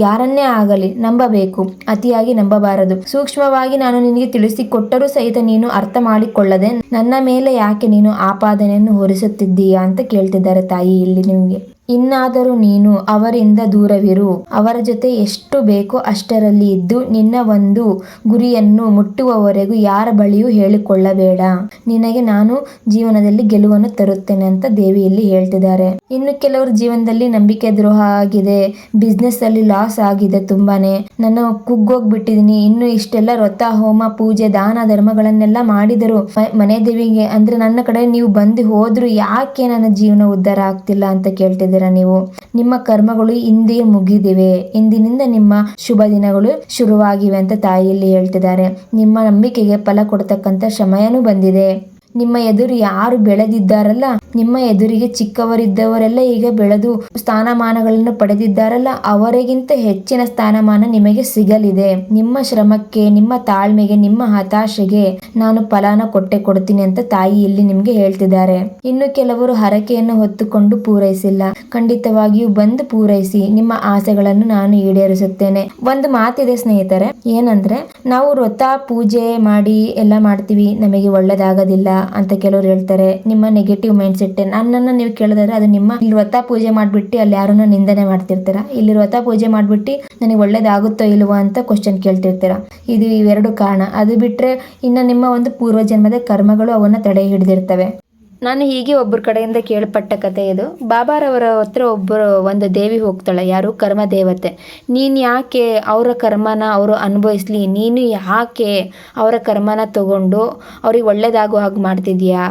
ಯಾರನ್ನೇ ಆಗಲಿ ನಂಬಬೇಕು, ಅತಿಯಾಗಿ ನಂಬಬಾರದು. ಸೂಕ್ಷ್ಮವಾಗಿ ನಾನು ನಿನಗೆ ತಿಳಿಸಿಕೊಟ್ಟರೂ ಸಹಿತ ನೀನು ಅರ್ಥ ಮಾಡಿಕೊಳ್ಳದೆ ನನ್ನ ಮೇಲೆ ಯಾಕೆ ನೀನು ಆಪಾದನೆಯನ್ನು ಹೊರಿಸುತ್ತಿದ್ದೀಯಾ ಅಂತ ಕೇಳ್ತಿದ್ದಾರೆ ತಾಯಿ ಇಲ್ಲಿ ನಿಮಗೆ. ಇನ್ನಾದರೂ ನೀನು ಅವರಿಂದ ದೂರವಿರು. ಅವರ ಜೊತೆ ಎಷ್ಟು ಬೇಕೋ ಅಷ್ಟರಲ್ಲಿ ಇದ್ದು ನಿನ್ನ ಒಂದು ಗುರಿಯನ್ನು ಮುಟ್ಟುವವರೆಗೂ ಯಾರ ಬಳಿಯೂ ಹೇಳಿಕೊಳ್ಳಬೇಡ. ನಿನಗೆ ನಾನು ಜೀವನದಲ್ಲಿ ಗೆಲುವನ್ನು ತರುತ್ತೇನೆ ಅಂತ ದೇವಿಯಲ್ಲಿ ಹೇಳ್ತಿದ್ದಾರೆ. ಇನ್ನು ಕೆಲವರು ಜೀವನದಲ್ಲಿ ನಂಬಿಕೆ ದ್ರೋಹ ಆಗಿದೆ ಬಿಸ್ನೆಸ್ ಅಲ್ಲಿ ಲಾಸ್ ಆಗಿದೆ ತುಂಬಾನೇ. ನಾನು ಕುಗ್ಗೋಗ್ಬಿಟ್ಟಿದೀನಿ. ಇನ್ನು ಇಷ್ಟೆಲ್ಲ ವ್ರತ ಹೋಮ, ಪೂಜೆ, ದಾನ, ಧರ್ಮಗಳನ್ನೆಲ್ಲ ಮಾಡಿದರು ಮನೆ ದೇವಿಗೆ, ಅಂದ್ರೆ ನನ್ನ ಕಡೆ ನೀವು ಬಂದು ಹೋದ್ರು ಯಾಕೆ ನನ್ನ ಜೀವನ ಉದ್ಧಾರ ಆಗ್ತಿಲ್ಲ ಅಂತ ಕೇಳ್ತಿದ್ದೀರಾ? ನೀವು? ನಿಮ್ಮ ಕರ್ಮಗಳು ಹಿಂದೆ ಮುಗಿದಿವೆ. ಇಂದಿನಿಂದ ನಿಮ್ಮ ಶುಭ ದಿನಗಳು ಶುರುವಾಗಿವೆ ಅಂತ ತಾಯಿಯಲ್ಲಿ ಹೇಳ್ತಿದ್ದಾರೆ. ನಿಮ್ಮ ನಂಬಿಕೆಗೆ ಫಲ ಕೊಡ್ತಕ್ಕಂಥ ಸಮಯನೂ ಬಂದಿದೆ. ನಿಮ್ಮ ಎದುರು ಯಾರು ಬೆಳೆದಿದ್ದಾರಲ್ಲ, ನಿಮ್ಮ ಎದುರಿಗೆ ಚಿಕ್ಕವರಿದ್ದವರೆಲ್ಲ ಈಗ ಬೆಳೆದು ಸ್ಥಾನಮಾನಗಳನ್ನು ಪಡೆದಿದ್ದಾರಲ್ಲ, ಅವರಿಗಿಂತ ಹೆಚ್ಚಿನ ಸ್ಥಾನಮಾನ ನಿಮಗೆ ಸಿಗಲಿದೆ. ನಿಮ್ಮ ಶ್ರಮಕ್ಕೆ, ನಿಮ್ಮ ತಾಳ್ಮೆಗೆ, ನಿಮ್ಮ ಹತಾಶೆಗೆ ನಾನು ಫಲಾನ ಕೊಟ್ಟೆ ಕೊಡ್ತೀನಿ ಅಂತ ತಾಯಿ ಇಲ್ಲಿ ನಿಮ್ಗೆ ಹೇಳ್ತಿದ್ದಾರೆ. ಇನ್ನು ಕೆಲವರು ಹರಕೆಯನ್ನು ಹೊತ್ತುಕೊಂಡು ಪೂರೈಸಿಲ್ಲ. ಖಂಡಿತವಾಗಿಯೂ ಬಂದು ಪೂರೈಸಿ, ನಿಮ್ಮ ಆಸೆಗಳನ್ನು ನಾನು ಈಡೇರಿಸುತ್ತೇನೆ. ಒಂದು ಮಾತಿದೆ ಸ್ನೇಹಿತರೆ, ಏನಂದ್ರೆ, ನಾವು ವ್ರತ, ಪೂಜೆ ಮಾಡಿ ಎಲ್ಲ ಮಾಡ್ತೀವಿ, ನಮಗೆ ಒಳ್ಳೇದಾಗೋದಿಲ್ಲ. ಅಂತ ಕೆಲವರು ಹೇಳ್ತಾರೆ. ನಿಮ್ಮ ನೆಗೆಟಿವ್ ಮೈಂಡ್ ಸೆಟ್ ನನ್ನನ್ನು ನೀವು ಕೇಳಿದ್ರೆ ಅದು ನಿಮ್ಮ ಇಲ್ಲಿ ವ್ರತ ಪೂಜೆ ಮಾಡ್ಬಿಟ್ಟು ಅಲ್ಲಿ ಯಾರನ್ನ ನಿಂದನೆ ಮಾಡ್ತಿರ್ತೀರ? ಇಲ್ಲಿ ವ್ರತ ಪೂಜೆ ಮಾಡ್ಬಿಟ್ಟು ನನಗೆ ಒಳ್ಳೇದಾಗುತ್ತೋ ಇಲ್ವೋ ಅಂತ ಕ್ವಶನ್ ಕೇಳ್ತಿರ್ತೀರ? ಇದು ಇವೆರಡು ಕಾರಣ. ಅದು ಬಿಟ್ರೆ ಇನ್ನು ನಿಮ್ಮ ಒಂದು ಪೂರ್ವಜನ್ಮದ ಕರ್ಮಗಳು ಅವನ್ನ ತಡೆ ಹಿಡಿದಿರ್ತವೆ. ನಾನು ಹೀಗೆ ಒಬ್ಬರ ಕಡೆಯಿಂದ ಕೇಳ್ಪಟ್ಟ ಕತೆ ಇದು. ಬಾಬಾರವರ ಹತ್ರ ಒಬ್ಬರು ಒಂದು ದೇವಿ ಹೋಗ್ತಾಳೆ, ಯಾರು? ಕರ್ಮ ದೇವತೆ ನೀನು ಯಾಕೆ ಅವರ ಕರ್ಮನ ಅವರು ಅನುಭವಿಸ್ಲಿ? ನೀನು ಯಾಕೆ ಅವರ ಕರ್ಮನ ತಗೊಂಡು ಅವ್ರಿಗೆ ಒಳ್ಳೇದಾಗೋ ಹಾಗೆ ಮಾಡ್ತಿದ್ಯಾ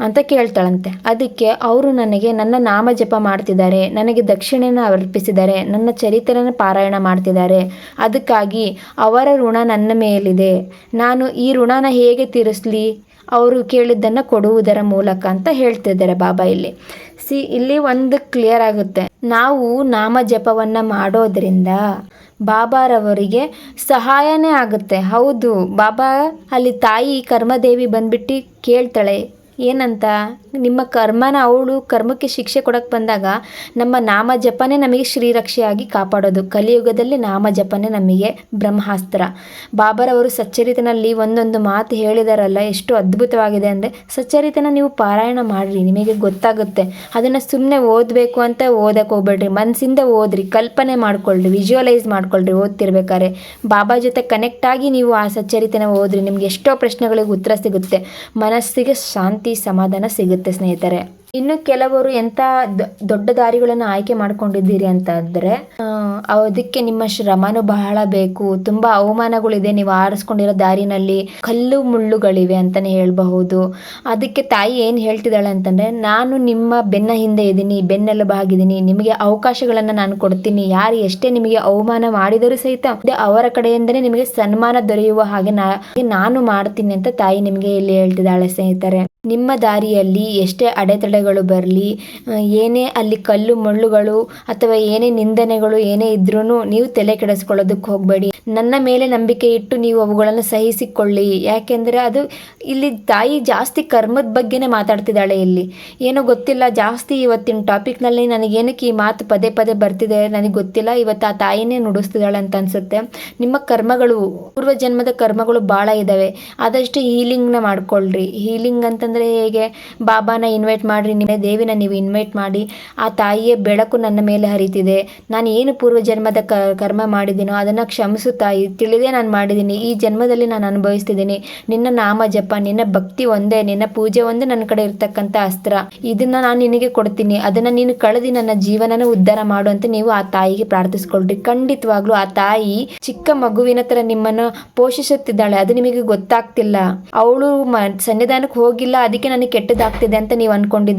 ಅಂತ ಕೇಳ್ತಾಳಂತೆ. ಅದಕ್ಕೆ ಅವರು ನನಗೆ ನನ್ನ ನಾಮ ಜಪ ಮಾಡ್ತಿದ್ದಾರೆ, ನನಗೆ ದಕ್ಷಿಣೆನ ಅರ್ಪಿಸಿದ್ದಾರೆ, ನನ್ನ ಚರಿತ್ರೆನ ಪಾರಾಯಣ ಮಾಡ್ತಿದ್ದಾರೆ. ಅದಕ್ಕಾಗಿ ಅವರ ಋಣ ನನ್ನ ಮೇಲಿದೆ. ನಾನು ಈ ಋಣನ ಹೇಗೆ ತೀರಿಸ್ಲಿ? ಅವರು ಕೇಳಿದ್ದನ್ನು ಕೊಡುವುದರ ಮೂಲಕ ಅಂತ ಹೇಳ್ತಿದ್ದಾರೆ ಬಾಬಾ ಇಲ್ಲಿ. ಸಿ, ಇಲ್ಲಿ ಒಂದು ಕ್ಲಿಯರ್ ಆಗುತ್ತೆ. ನಾವು ನಾಮ ಜಪವನ್ನು ಮಾಡೋದ್ರಿಂದ ಬಾಬಾರವರಿಗೆ ಸಹಾಯನೇ ಆಗುತ್ತೆ. ಹೌದು, ಬಾಬಾ ಅಲ್ಲಿ ತಾಯಿ ಕರ್ಮದೇವಿ ಬಂದ್ಬಿಟ್ಟು ಕೇಳ್ತಾಳೆ. ಏನಂತ? ನಿಮ್ಮ ಕರ್ಮನ ಅವಳು ಕರ್ಮಕ್ಕೆ ಶಿಕ್ಷೆ ಕೊಡಕ್ಕೆ ಬಂದಾಗ ನಮ್ಮ ನಾಮ ಜಪನೇ ನಮಗೆ ಶ್ರೀರಕ್ಷೆಯಾಗಿ ಕಾಪಾಡೋದು. ಕಲಿಯುಗದಲ್ಲಿ ನಾಮ ಜಪನೇ ನಮಗೆ ಬ್ರಹ್ಮಾಸ್ತ್ರ. ಬಾಬರವರು ಸಚ್ಚರಿತನಲ್ಲಿ ಒಂದೊಂದು ಮಾತು ಹೇಳಿದಾರಲ್ಲ, ಎಷ್ಟು ಅದ್ಭುತವಾಗಿದೆ ಅಂದರೆ, ಸಚ್ಚರಿತನ ನೀವು ಪಾರಾಯಣ ಮಾಡಿರಿ, ನಿಮಗೆ ಗೊತ್ತಾಗುತ್ತೆ. ಅದನ್ನು ಸುಮ್ಮನೆ ಓದಬೇಕು ಅಂತ ಓದಕ್ಕೆ ಹೋಗ್ಬೇಡ್ರಿ ಮನಸ್ಸಿಂದ ಓದ್ರಿ, ಕಲ್ಪನೆ ಮಾಡ್ಕೊಳ್ರಿ ವಿಜುವಲೈಸ್ ಮಾಡ್ಕೊಳ್ರಿ, ಓದ್ತಿರ್ಬೇಕಾದ್ರೆ. ಬಾಬಾ ಜೊತೆ ಕನೆಕ್ಟ್ ಆಗಿ ನೀವು ಆ ಸಚ್ಚರಿತನ ಓದ್ರಿ, ನಿಮ್ಗೆ ಎಷ್ಟೋ ಪ್ರಶ್ನೆಗಳಿಗೆ ಉತ್ತರ ಸಿಗುತ್ತೆ. ಮನಸ್ಸಿಗೆ ಶಾಂತಿ ಸಮಾಧಾನ ಸಿಗುತ್ತೆ ಸ್ನೇಹಿತರೆ. ಇನ್ನು ಕೆಲವರು ಎಂತ ದೊಡ್ಡ ದಾರಿಗಳನ್ನು ಆಯ್ಕೆ ಮಾಡ್ಕೊಂಡಿದ್ದೀರಿ ಅಂತಂದ್ರೆ ಅದಕ್ಕೆ ನಿಮ್ಮ ಶ್ರಮನು ಬಹಳ ಬೇಕು. ತುಂಬಾ ಅವಮಾನಗಳಿದೆ. ನೀವು ಆರಿಸ್ಕೊಂಡಿರೋ ದಾರಿನಲ್ಲಿ ಕಲ್ಲು ಮುಳ್ಳುಗಳಿವೆ ಅಂತಾನೆ ಹೇಳ್ಬಹುದು. ಅದಕ್ಕೆ ತಾಯಿ ಏನ್ ಹೇಳ್ತಿದ್ದಾಳೆ ಅಂತಂದ್ರೆ, ನಾನು ನಿಮ್ಮ ಬೆನ್ನ ಹಿಂದೆ ಇದ್ದೀನಿ ಬೆನ್ನೆಲುಬಾಗಿದ್ದೀನಿ ನಿಮಗೆ ಅವಕಾಶಗಳನ್ನ ನಾನು ಕೊಡ್ತೀನಿ. ಯಾರು ಎಷ್ಟೇ ನಿಮಗೆ ಅವಮಾನ ಮಾಡಿದರೂ ಸಹಿತ ಅವರ ಕಡೆಯಿಂದನೇ ನಿಮಗೆ ಸನ್ಮಾನ ದೊರೆಯುವ ಹಾಗೆ ನಾನು ಮಾಡ್ತೀನಿ ಅಂತ ತಾಯಿ ನಿಮಗೆ ಇಲ್ಲಿ ಹೇಳ್ತಿದ್ದಾಳೆ ಸ್ನೇಹಿತರೆ. ನಿಮ್ಮ ದಾರಿಯಲ್ಲಿ ಎಷ್ಟೇ ಅಡೆತಡೆಗಳು ಬರಲಿ ಏನೇ ಅಲ್ಲಿ ಕಲ್ಲು ಮಳ್ಳುಗಳು ಅಥವಾ ಏನೇ ನಿಂದನೆಗಳು ಏನೇ ಇದ್ರೂ ನೀವು ತಲೆ ಕೆಡಿಸ್ಕೊಳ್ಳೋದಕ್ಕೆ ಹೋಗಬೇಡಿ. ನನ್ನ ಮೇಲೆ ನಂಬಿಕೆ ಇಟ್ಟು ನೀವು ಅವುಗಳನ್ನು ಸಹಿಸಿಕೊಳ್ಳಿ. ಯಾಕೆಂದರೆ ಅದು ಇಲ್ಲಿ ತಾಯಿ ಜಾಸ್ತಿ ಕರ್ಮದ ಬಗ್ಗೆನೇ ಮಾತಾಡ್ತಿದ್ದಾಳೆ ಇಲ್ಲಿ. ಏನೋ ಗೊತ್ತಿಲ್ಲ, ಜಾಸ್ತಿ ಇವತ್ತಿನ ಟಾಪಿಕ್ನಲ್ಲಿ ನನಗೇನಕ್ಕೆ ಈ ಮಾತು ಪದೇ ಪದೇ ಬರ್ತಿದೆ, ನನಗೆ ಗೊತ್ತಿಲ್ಲ, ಇವತ್ತು ಆ ತಾಯಿನೇ ನುಡಿಸ್ತಿದ್ದಾಳೆ ಅಂತ ಅನ್ಸುತ್ತೆ. ನಿಮ್ಮ ಕರ್ಮಗಳು ಪೂರ್ವ ಜನ್ಮದ ಕರ್ಮಗಳು ಭಾಳ ಇದ್ದಾವೆ. ಆದಷ್ಟು ಹೀಲಿಂಗ್ನ ಮಾಡ್ಕೊಳ್ರಿ. ಹೀಲಿಂಗ್ ಅಂತಂದರೆ ಹೇಗೆ? ಬಾಬಾನ ಇನ್ವೈಟ್ ಮಾಡಿರಿ ನಿಮ್ಮ ದೇವಿನ ನೀವು ಇನ್ವೈಟ್ ಮಾಡಿ, ಆ ತಾಯಿಯ ಬೆಳಕು ನನ್ನ ಮೇಲೆ ಹರಿತಿದೆ. ನಾನು ಏನು ಪೂರ್ವ ಜನ್ಮದ ಕರ್ಮ ಮಾಡಿದ್ದೀನೋ ಅದನ್ನು ಕ್ಷಮಿಸು ತಾಯಿ. ತಿಳಿದೇ ನಾನು ಮಾಡಿದ್ದೀನಿ. ಈ ಜನ್ಮದಲ್ಲಿ ನಾನು ಅನುಭವಿಸ್ತಿದ್ದೀನಿ. ನಿನ್ನ ನಾಮ ಜಪ, ನಿನ್ನ ಭಕ್ತಿ ಒಂದೇ, ನಿನ್ನ ಪೂಜೆ ಒಂದೇ ನನ್ನ ಕಡೆ ಇರ್ತಕ್ಕಂಥ ಅಸ್ತ್ರ. ಇದನ್ನ ನಾನು ನಿನಗೆ ಕೊಡ್ತೀನಿ. ಅದನ್ನ ನೀನು ಕಳೆದಿ ನನ್ನ ಜೀವನನ ಉದ್ಧಾರ ಮಾಡು ಅಂತ ನೀವು ಆ ತಾಯಿಗೆ ಪ್ರಾರ್ಥಿಸ್ಕೊಳ್ರಿ. ಖಂಡಿತವಾಗ್ಲೂ ಆ ತಾಯಿ ಚಿಕ್ಕ ಮಗುವಿನ ತರ ನಿಮ್ಮನ್ನು ಪೋಷಿಸುತ್ತಿದ್ದಾಳೆ. ಅದು ನಿಮಗೆ ಗೊತ್ತಾಗ್ತಿಲ್ಲ. ಅವಳು ಸನ್ನಿಧಾನಕ್ಕೆ ಹೋಗಿಲ್ಲ. ಅದಕ್ಕೆ ನನಗೆ ಕೆಟ್ಟದಾಗ್ತಿದೆ ಅಂತ ನೀವು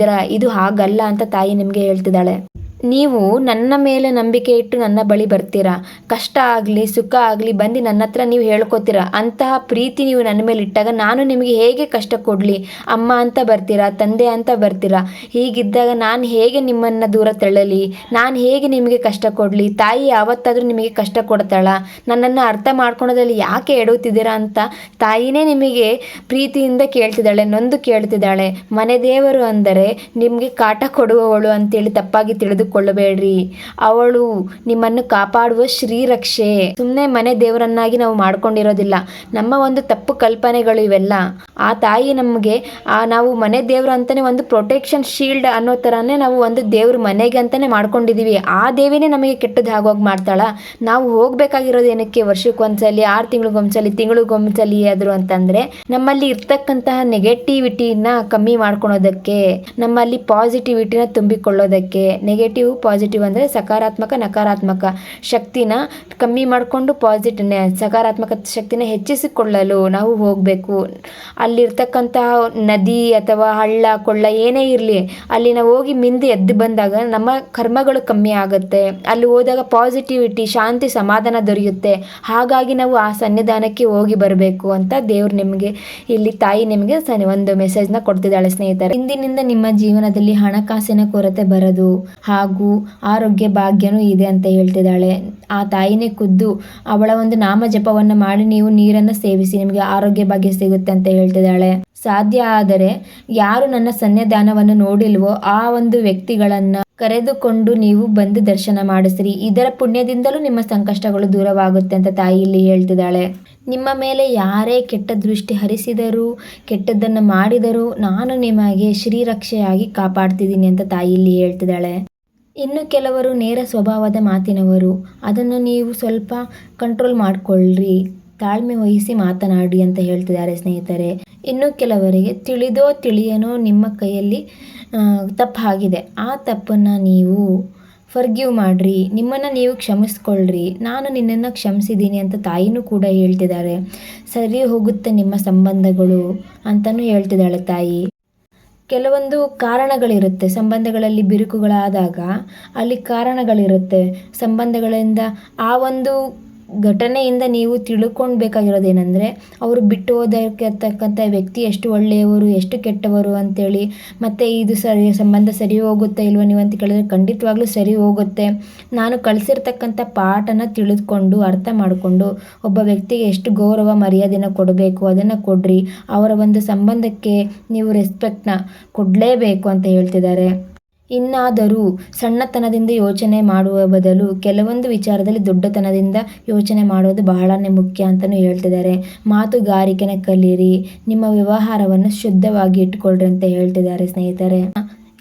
ಇದು ಹಾಗಲ್ಲ ಅಂತ ತಾಯಿ ನಿಮಗೆ ಹೇಳ್ತಿದ್ದಾಳೆ. ನೀವು ನನ್ನ ಮೇಲೆ ನಂಬಿಕೆ ಇಟ್ಟು ನನ್ನ ಬಳಿ ಬರ್ತೀರಾ? ಕಷ್ಟ ಆಗಲಿ, ಸುಖ ಆಗಲಿ, ಬಂದು ನನ್ನ ಹತ್ರ ನೀವು ಹೇಳ್ಕೊತೀರಾ? ಅಂತಹ ಪ್ರೀತಿ ನೀವು ನನ್ನ ಮೇಲೆ ಇಟ್ಟಾಗ ನಾನು ನಿಮಗೆ ಹೇಗೆ ಕಷ್ಟ ಕೊಡಲಿ? ಅಮ್ಮ ಅಂತ ಬರ್ತೀರಾ? ತಂದೆ ಅಂತ ಬರ್ತೀರಾ? ಹೀಗಿದ್ದಾಗ ನಾನು ಹೇಗೆ ನಿಮ್ಮನ್ನು ದೂರ ತಳ್ಳಲಿ? ನಾನು ಹೇಗೆ ನಿಮಗೆ ಕಷ್ಟ ಕೊಡಲಿ? ತಾಯಿ ಯಾವತ್ತಾದರೂ ನಿಮಗೆ ಕಷ್ಟ ಕೊಡ್ತಾಳ? ನನ್ನನ್ನು ಅರ್ಥ ಮಾಡ್ಕೊಳೋದ್ರಲ್ಲಿ ಯಾಕೆ ಎಡುತ್ತಿದ್ದೀರಾ ಅಂತ ತಾಯಿನೇ ನಿಮಗೆ ಪ್ರೀತಿಯಿಂದ ಕೇಳ್ತಿದ್ದಾಳೆ, ನೊಂದು ಕೇಳ್ತಿದ್ದಾಳೆ. ಮನೆ ದೇವರು ಅಂದರೆ ನಿಮಗೆ ಕಾಟ ಕೊಡುವವಳು ಅಂತೇಳಿ ತಪ್ಪಾಗಿ ತಿಳಿದುಕೊಳ್ಳಬೇಡ್ರಿ ಅವಳು ನಿಮ್ಮನ್ನು ಕಾಪಾಡುವ ಶ್ರೀರಕ್ಷೆ. ಸುಮ್ಮನೆ ಮನೆ ದೇವರನ್ನಾಗಿ ನಾವು ಮಾಡ್ಕೊಂಡಿರೋದಿಲ್ಲ. ನಮ್ಮ ಒಂದು ತಪ್ಪು ಕಲ್ಪನೆಗಳು ಇವೆಲ್ಲ. ಆ ತಾಯಿ ನಮಗೆ, ಆ ನಾವು ಮನೆ ದೇವ್ರ ಅಂತಾನೆ ಒಂದು ಪ್ರೊಟೆಕ್ಷನ್ ಶೀಲ್ಡ್ ಅನ್ನೋ ಥರನೇ ನಾವು ಒಂದು ದೇವ್ರ ಮನೆಗೆ ಅಂತಾನೆ ಮಾಡ್ಕೊಂಡಿದೀವಿ. ಆ ದೇವಿನೇ ನಮಗೆ ಕೆಟ್ಟದ್ದು ಆಗೋಗಿ ಮಾಡ್ತಾಳ. ನಾವು ಹೋಗ್ಬೇಕಾಗಿರೋದು ಏನಕ್ಕೆ? ವರ್ಷಕ್ಕೊಂದ್ಸಲಿ ಆರು ತಿಂಗಳಿಗೊಂದ್ಸಲಿ ತಿಂಗಳಿಗೊಂದ್ಸಲಿ ಆದ್ರು ಅಂತಂದ್ರೆ, ನಮ್ಮಲ್ಲಿ ಇರ್ತಕ್ಕಂತಹ ನೆಗೆಟಿವಿಟಿನ ಕಮ್ಮಿ ಮಾಡ್ಕೊಳೋದಕ್ಕೆ, ನಮ್ಮಲ್ಲಿ ಪಾಸಿಟಿವಿಟಿನ ತುಂಬಿಕೊಳ್ಳೋದಕ್ಕೆ ನೆಗೆಟಿವ್ ಪಾಸಿಟಿವ್ ಅಂದರೆ ಸಕಾರಾತ್ಮಕ, ನಕಾರಾತ್ಮಕ ಶಕ್ತಿನ ಕಮ್ಮಿ ಮಾಡಿಕೊಂಡು ಪಾಸಿಟಿವ್ ಸಕಾರಾತ್ಮಕ ಶಕ್ತಿನ ಹೆಚ್ಚಿಸಿಕೊಳ್ಳಲು ನಾವು ಹೋಗಬೇಕು. ಅಲ್ಲಿರ್ತಕ್ಕಂತಹ ನದಿ ಅಥವಾ ಹಳ್ಳ, ಕೊಳ್ಳ ಏನೇ ಇರಲಿ, ಅಲ್ಲಿ ನಾವು ಹೋಗಿ ಮಿಂದು ಎದ್ದು ಬಂದಾಗ ನಮ್ಮ ಕರ್ಮಗಳು ಕಮ್ಮಿ ಆಗುತ್ತೆ. ಅಲ್ಲಿ ಹೋದಾಗ ಪಾಸಿಟಿವಿಟಿ ಶಾಂತಿ, ಸಮಾಧಾನ ದೊರೆಯುತ್ತೆ. ಹಾಗಾಗಿ ನಾವು ಆ ಸನ್ನಿಧಾನಕ್ಕೆ ಹೋಗಿ ಬರಬೇಕು ಅಂತ ದೇವ್ರು ನಿಮಗೆ, ಇಲ್ಲಿ ತಾಯಿ ನಿಮಗೆ ಒಂದು ಮೆಸೇಜ್ನ ಕೊಡ್ತಿದ್ದಾಳೆ ಸ್ನೇಹಿತರೆ. ಇಂದಿನಿಂದ ನಿಮ್ಮ ಜೀವನದಲ್ಲಿ ಹಣಕಾಸಿನ ಕೊರತೆ ಬರದು ಹಾಗೂ ಆರೋಗ್ಯ ಭಾಗ್ಯನೂ ಇದೆ ಅಂತ ಹೇಳ್ತಿದ್ದಾಳೆ. ಆ ತಾಯಿನೇ ಖುದ್ದು, ಅವಳ ಒಂದು ನಾಮ ಜಪವನ್ನು ಮಾಡಿ ನೀವು ನೀರನ್ನು ಸೇವಿಸಿ, ನಿಮಗೆ ಆರೋಗ್ಯ ಭಾಗ್ಯ ಸಿಗುತ್ತೆ ಅಂತ ಹೇಳ್ತಿದ್ದಾಳೆ. ಸಾಧ್ಯ ಆದರೆ ಯಾರು ನನ್ನ ಸನ್ನಿಧಾನವನ್ನು ನೋಡಿಲ್ವೋ ಆ ಒಂದು ವ್ಯಕ್ತಿಗಳನ್ನ ಕರೆದುಕೊಂಡು ನೀವು ಬಂದು ದರ್ಶನ ಮಾಡಿಸ್ರಿ. ಇದರ ಪುಣ್ಯದಿಂದಲೂ ನಿಮ್ಮ ಸಂಕಷ್ಟಗಳು ದೂರವಾಗುತ್ತೆ ಅಂತ ತಾಯಿ ಇಲ್ಲಿ ಹೇಳ್ತಿದ್ದಾಳೆ. ನಿಮ್ಮ ಮೇಲೆ ಯಾರೇ ಕೆಟ್ಟ ದೃಷ್ಟಿ ಹರಿಸಿದರೂ, ಕೆಟ್ಟದ್ದನ್ನು ಮಾಡಿದರೂ ನಾನು ನಿಮಗೆ ಶ್ರೀರಕ್ಷೆಯಾಗಿ ಕಾಪಾಡ್ತಿದ್ದೀನಿ ಅಂತ ತಾಯಿ ಇಲ್ಲಿ ಹೇಳ್ತಿದ್ದಾಳೆ. ಇನ್ನು ಕೆಲವರು ನೇರ ಸ್ವಭಾವದ ಮಾತಿನವರು. ಅದನ್ನು ನೀವು ಸ್ವಲ್ಪ ಕಂಟ್ರೋಲ್ ಮಾಡಿಕೊಳ್ಳ್ರಿ ತಾಳ್ಮೆ ವಹಿಸಿ ಮಾತನಾಡಿ ಅಂತ ಹೇಳ್ತಿದ್ದಾರೆ ಸ್ನೇಹಿತರೆ. ಇನ್ನು ಕೆಲವರಿಗೆ ತಿಳಿದೋ ತಿಳಿಯನೋ ನಿಮ್ಮ ಕೈಯಲ್ಲಿ ತಪ್ಪಾಗಿದೆ. ಆ ತಪ್ಪನ್ನು ನೀವು ಫರ್ಗ್ಯೂ ಮಾಡಿರಿ. ನಿಮ್ಮನ್ನು ನೀವು ಕ್ಷಮಿಸ್ಕೊಳ್ಳ್ರಿ ನಾನು ನಿನ್ನನ್ನು ಕ್ಷಮಿಸಿದ್ದೀನಿ ಅಂತ ತಾಯಿನೂ ಕೂಡ ಹೇಳ್ತಿದ್ದಾರೆ. ಸರಿ ಹೋಗುತ್ತೆ ನಿಮ್ಮ ಸಂಬಂಧಗಳು ಅಂತಲೂ ಹೇಳ್ತಿದ್ದಾಳೆ ತಾಯಿ. ಕೆಲವೊಂದು ಕಾರಣಗಳಿರುತ್ತೆ. ಸಂಬಂಧಗಳಲ್ಲಿ ಬಿರುಕುಗಳಾದಾಗ ಅಲ್ಲಿ ಕಾರಣಗಳಿರುತ್ತೆ. ಸಂಬಂಧಗಳಿಂದ ಆ ಒಂದು ಘಟನೆಯಿಂದ ನೀವು ತಿಳ್ಕೊಳ್ಬೇಕಾಗಿರೋದೇನೆಂದರೆ ಅವರು ಬಿಟ್ಟು ಹೋದಕ್ಕಿರ್ತಕ್ಕಂಥ ವ್ಯಕ್ತಿ ಎಷ್ಟು ಒಳ್ಳೆಯವರು, ಎಷ್ಟು ಕೆಟ್ಟವರು ಅಂತೇಳಿ, ಮತ್ತು ಇದು ಸರಿ, ಸಂಬಂಧ ಸರಿ ಹೋಗುತ್ತಾ ಇಲ್ವ ನೀವು ಅಂತ ಕೇಳಿದ್ರೆ ಖಂಡಿತವಾಗ್ಲೂ ಸರಿ ಹೋಗುತ್ತೆ. ನಾನು ಕಳಿಸಿರ್ತಕ್ಕಂಥ ಪಾಠನ ತಿಳಿದುಕೊಂಡು, ಅರ್ಥ ಮಾಡಿಕೊಂಡು, ಒಬ್ಬ ವ್ಯಕ್ತಿಗೆ ಎಷ್ಟು ಗೌರವ, ಮರ್ಯಾದೆನ ಕೊಡಬೇಕು, ಅದನ್ನು ಕೊಡ್ರಿ, ಅವರ ಒಂದು ಸಂಬಂಧಕ್ಕೆ ನೀವು ರೆಸ್ಪೆಕ್ಟ್ನ ಕೊಡಲೇಬೇಕು ಅಂತ ಹೇಳ್ತಿದ್ದಾರೆ. ಇನ್ನಾದರೂ ಸಣ್ಣತನದಿಂದ ಯೋಚನೆ ಮಾಡುವ ಬದಲು ಕೆಲವೊಂದು ವಿಚಾರದಲ್ಲಿ ದೊಡ್ಡತನದಿಂದ ಯೋಚನೆ ಮಾಡೋದು ಬಹಳನೇ ಮುಖ್ಯ ಅಂತಲೂ ಹೇಳ್ತಿದ್ದಾರೆ. ಮಾತುಗಾರಿಕೆನ ಕಲಿಯಿರಿ ನಿಮ್ಮ ವ್ಯವಹಾರವನ್ನು ಶುದ್ಧವಾಗಿ ಇಟ್ಕೊಳ್ರಿ ಅಂತ ಹೇಳ್ತಿದ್ದಾರೆ ಸ್ನೇಹಿತರೆ.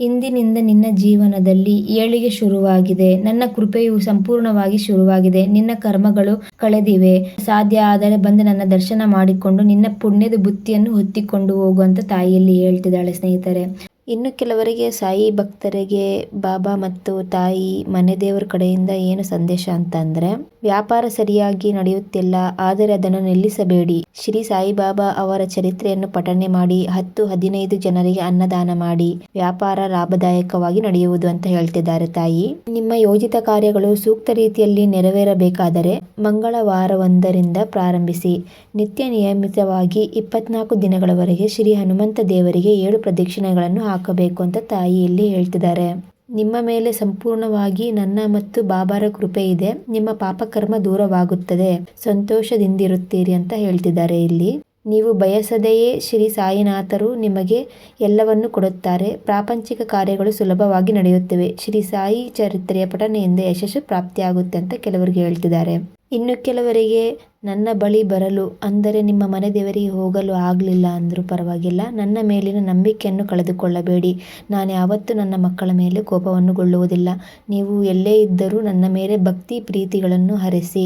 ಇಂದಿನಿಂದ ನಿನ್ನ ಜೀವನದಲ್ಲಿ ಏಳಿಗೆ ಶುರುವಾಗಿದೆ. ನನ್ನ ಕೃಪೆಯು ಸಂಪೂರ್ಣವಾಗಿ ಶುರುವಾಗಿದೆ. ನಿನ್ನ ಕರ್ಮಗಳು ಕಳೆದಿವೆ. ಸಾಧ್ಯ ಆದರೆ ಬಂದು ನನ್ನ ದರ್ಶನ ಮಾಡಿಕೊಂಡು ನಿನ್ನ ಪುಣ್ಯದ ಬುತ್ತಿಯನ್ನು ಹೊತ್ತಿಕೊಂಡು ಹೋಗುವಂತ ತಾಯಿಯಲ್ಲಿ ಹೇಳ್ತಿದ್ದಾಳೆ ಸ್ನೇಹಿತರೆ. ಇನ್ನು ಕೆಲವರಿಗೆ ಸಾಯಿ ಭಕ್ತರಿಗೆ ಬಾಬಾ ಮತ್ತು ತಾಯಿ ಮನೆ ದೇವರ ಕಡೆಯಿಂದ ಏನು ಸಂದೇಶ ಅಂತ ಅಂದ್ರೆ, ವ್ಯಾಪಾರ ಸರಿಯಾಗಿ ನಡೆಯುತ್ತಿಲ್ಲ, ಆದರೆ ಅದನ್ನು ನಿಲ್ಲಿಸಬೇಡಿ. ಶ್ರೀ ಸಾಯಿಬಾಬಾ ಅವರ ಚರಿತ್ರೆಯನ್ನು ಪಠನೆ ಮಾಡಿ, ಹತ್ತು ಹದಿನೈದು ಜನರಿಗೆ ಅನ್ನದಾನ ಮಾಡಿ, ವ್ಯಾಪಾರ ಲಾಭದಾಯಕವಾಗಿ ನಡೆಯುವುದು ಅಂತ ಹೇಳ್ತಿದ್ದಾರೆ ತಾಯಿ. ನಿಮ್ಮ ಯೋಜಿತ ಕಾರ್ಯಗಳು ಸೂಕ್ತ ರೀತಿಯಲ್ಲಿ ನೆರವೇರಬೇಕಾದರೆ ಮಂಗಳವಾರವೊಂದರಿಂದ ಪ್ರಾರಂಭಿಸಿ, ನಿತ್ಯ ನಿಯಮಿತವಾಗಿ ಇಪ್ಪತ್ನಾಲ್ಕು ದಿನಗಳವರೆಗೆ ಶ್ರೀ ಹನುಮಂತ ದೇವರಿಗೆ ಏಳು ಪ್ರದಕ್ಷಿಣೆಗಳನ್ನು ಹಾಕಬೇಕು ಅಂತ ತಾಯಿ ಇಲ್ಲಿ ಹೇಳ್ತಿದ್ದಾರೆ. ನಿಮ್ಮ ಮೇಲೆ ಸಂಪೂರ್ಣವಾಗಿ ನನ್ನ ಮತ್ತು ಬಾಬಾರ ಕೃಪೆ ಇದೆ. ನಿಮ್ಮ ಪಾಪಕರ್ಮ ದೂರವಾಗುತ್ತದೆ. ಸಂತೋಷದಿಂದಿರುತ್ತೀರಿ ಅಂತ ಹೇಳ್ತಿದ್ದಾರೆ ಇಲ್ಲಿ. ನೀವು ಬಯಸದೆಯೇ ಶ್ರೀ ಸಾಯಿನಾಥರು ನಿಮಗೆ ಎಲ್ಲವನ್ನು ಕೊಡುತ್ತಾರೆ. ಪ್ರಾಪಂಚಿಕ ಕಾರ್ಯಗಳು ಸುಲಭವಾಗಿ ನಡೆಯುತ್ತವೆ. ಶ್ರೀ ಸಾಯಿ ಚರಿತ್ರೆಯ ಪಠನೆಯಿಂದ ಯಶಸ್ಸು ಪ್ರಾಪ್ತಿಯಾಗುತ್ತೆ ಅಂತ ಕೆಲವರಿಗೆ ಹೇಳ್ತಿದ್ದಾರೆ. ಇನ್ನು ಕೆಲವರಿಗೆ ನನ್ನ ಬಳಿ ಬರಲು ಅಂದರೆ ನಿಮ್ಮ ಮನೆ ದೇವರಿಗೆ ಹೋಗಲು ಆಗಲಿಲ್ಲ ಅಂದರೂ ಪರವಾಗಿಲ್ಲ. ನನ್ನ ಮೇಲಿನ ನಂಬಿಕೆಯನ್ನು ಕಳೆದುಕೊಳ್ಳಬೇಡಿ. ನಾನು ಯಾವತ್ತೂ ನನ್ನ ಮಕ್ಕಳ ಮೇಲೆ ಕೋಪವನ್ನು ಗೊಳ್ಳುವುದಿಲ್ಲ ನೀವು ಎಲ್ಲೇ ಇದ್ದರೂ ನನ್ನ ಮೇಲೆ ಭಕ್ತಿ ಪ್ರೀತಿಗಳನ್ನು ಹರಿಸಿ.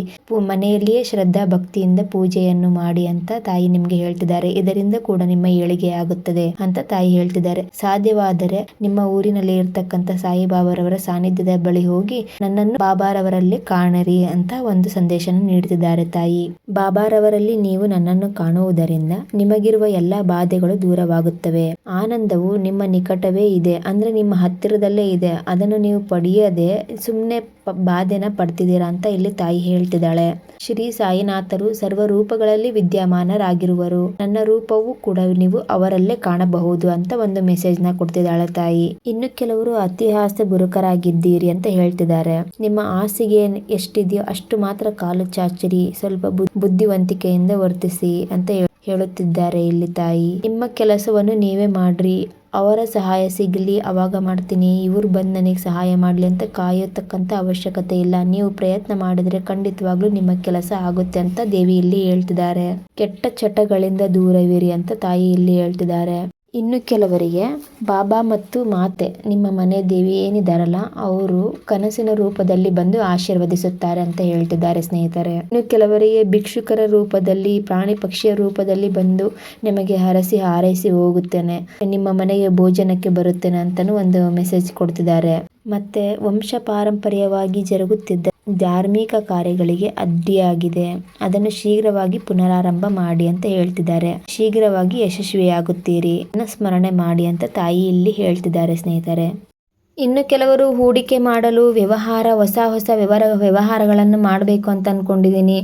ಮನೆಯಲ್ಲಿಯೇ ಶ್ರದ್ಧಾ ಭಕ್ತಿಯಿಂದ ಪೂಜೆಯನ್ನು ಮಾಡಿ ಅಂತ ತಾಯಿ ನಿಮಗೆ ಹೇಳ್ತಿದ್ದಾರೆ. ಇದರಿಂದ ಕೂಡ ನಿಮ್ಮ ಏಳಿಗೆ ಆಗುತ್ತದೆ ಅಂತ ತಾಯಿ ಹೇಳ್ತಿದ್ದಾರೆ. ಸಾಧ್ಯವಾದರೆ ನಿಮ್ಮ ಊರಿನಲ್ಲಿ ಇರ್ತಕ್ಕಂಥ ಸಾಯಿಬಾಬಾರವರ ಸಾನ್ನಿಧ್ಯದ ಬಳಿ ಹೋಗಿ ನನ್ನನ್ನು ಬಾಬಾರವರಲ್ಲಿ ಕಾಣರಿ ಅಂತ ಒಂದು ಸಂದೇಶನ ನೀಡುತ್ತಿದ್ದಾರೆ ತಾಯಿ. ಬಾಬಾರವರಲ್ಲಿ ನೀವು ನನ್ನನ್ನು ಕಾಣುವುದರಿಂದ ನಿಮಗಿರುವ ಎಲ್ಲ ಬಾಧೆಗಳು ದೂರವಾಗುತ್ತವೆ. ಆನಂದವು ನಿಮ್ಮ ನಿಕಟವೇ ಇದೆ, ಅಂದ್ರೆ ನಿಮ್ಮ ಹತ್ತಿರದಲ್ಲೇ ಇದೆ. ಅದನ್ನು ನೀವು ಪಡೆಯದೆ ಸುಮ್ಮನೆ ಬಾಧೆನ ಪಡ್ತಿದ್ದೀರಾ ಅಂತ ಇಲ್ಲಿ ತಾಯಿ ಹೇಳ್ತಿದ್ದಾಳೆ. ಶ್ರೀ ಸಾಯಿನಾಥರು ಸರ್ವ ರೂಪಗಳಲ್ಲಿ ವಿದ್ಯಮಾನರಾಗಿರುವರು. ನನ್ನ ರೂಪವೂ ಕೂಡ ನೀವು ಅವರಲ್ಲೇ ಕಾಣಬಹುದು ಅಂತ ಒಂದು ಮೆಸೇಜ್ನ ಕೊಡ್ತಿದ್ದಾಳೆ ತಾಯಿ. ಇನ್ನು ಕೆಲವರು ಅತಿಹಾಸ ಬುರುಕರಾಗಿದ್ದೀರಿ ಅಂತ ಹೇಳ್ತಿದ್ದಾರೆ. ನಿಮ್ಮ ಆಸೆಗೆ ಎಷ್ಟಿದೆಯೋ ಅಷ್ಟು ಮಾತ್ರ ಕಾಲು ಚಾಚಿರಿ. ಸ್ವಲ್ಪ ಬುದ್ಧಿವಂತಿಕೆಯಿಂದ ವರ್ತಿಸಿ ಅಂತ ಹೇಳುತ್ತಿದ್ದಾರೆ ಇಲ್ಲಿ ತಾಯಿ. ನಿಮ್ಮ ಕೆಲಸವನ್ನು ನೀವೇ ಮಾಡ್ರಿ. ಅವರ ಸಹಾಯ ಸಿಗಲಿ, ಅವಾಗ ಮಾಡ್ತೀನಿ. ಇವ್ರು ಬಂದು ನನಗೆ ಸಹಾಯ ಮಾಡಲಿ ಅಂತ ಕಾಯತಕ್ಕಂಥ ಅವಶ್ಯಕತೆ ಇಲ್ಲ. ನೀವು ಪ್ರಯತ್ನ ಮಾಡಿದ್ರೆ ಖಂಡಿತವಾಗ್ಲೂ ನಿಮ್ಮ ಕೆಲಸ ಆಗುತ್ತೆ ಅಂತ ದೇವಿ ಇಲ್ಲಿ ಹೇಳ್ತಿದ್ದಾರೆ. ಕೆಟ್ಟ ಚಟಗಳಿಂದ ದೂರವಿರಿ ಅಂತ ತಾಯಿ ಇಲ್ಲಿ ಹೇಳ್ತಿದ್ದಾರೆ. ಇನ್ನು ಕೆಲವರಿಗೆ ಬಾಬಾ ಮತ್ತು ಮಾತೆ, ನಿಮ್ಮ ಮನೆ ದೇವಿ ಏನಿದಾರಲ್ಲ, ಅವರು ಕನಸಿನ ರೂಪದಲ್ಲಿ ಬಂದು ಆಶೀರ್ವದಿಸುತ್ತಾರೆ ಅಂತ ಹೇಳ್ತಿದ್ದಾರೆ ಸ್ನೇಹಿತರೆ. ಇನ್ನು ಕೆಲವರಿಗೆ ಭಿಕ್ಷುಕರ ರೂಪದಲ್ಲಿ, ಪ್ರಾಣಿ ಪಕ್ಷಿಯ ರೂಪದಲ್ಲಿ ಬಂದು ನಿಮಗೆ ಹರಸಿ ಹಾರೈಸಿ ಹೋಗುತ್ತೇನೆ, ನಿಮ್ಮ ಮನೆಗೆ ಭೋಜನಕ್ಕೆ ಬರುತ್ತೇನೆ ಅಂತಾನು ಒಂದು ಮೆಸೇಜ್ ಕೊಡ್ತಿದ್ದಾರೆ. ಮತ್ತೆ ವಂಶ ಪಾರಂಪರ್ಯವಾಗಿ ಜರುಗುತ್ತಿದ್ದ ಧಾರ್ಮಿಕ ಕಾರ್ಯಗಳಿಗೆ ಅಡ್ಡಿಯಾಗಿದೆ. ಅದನ್ನು ಶೀಘ್ರವಾಗಿ ಪುನರಾರಂಭ ಮಾಡಿ ಅಂತ ಹೇಳ್ತಿದ್ದಾರೆ. ಶೀಘ್ರವಾಗಿ ಯಶಸ್ವಿಯಾಗುತ್ತೀರಿ. ಸ್ಮರಣೆ ಮಾಡಿ ಅಂತ ತಾಯಿ ಇಲ್ಲಿ ಹೇಳ್ತಿದ್ದಾರೆ ಸ್ನೇಹಿತರೆ. ಇನ್ನು ಕೆಲವರು ಹೂಡಿಕೆ ಮಾಡಲು ವ್ಯವಹಾರ, ಹೊಸ ಹೊಸ ವ್ಯವಹಾರ, ವ್ಯವಹಾರಗಳನ್ನು ಮಾಡಬೇಕು ಅಂತ ಅಂದ್ಕೊಂಡಿದ್ದೀನಿ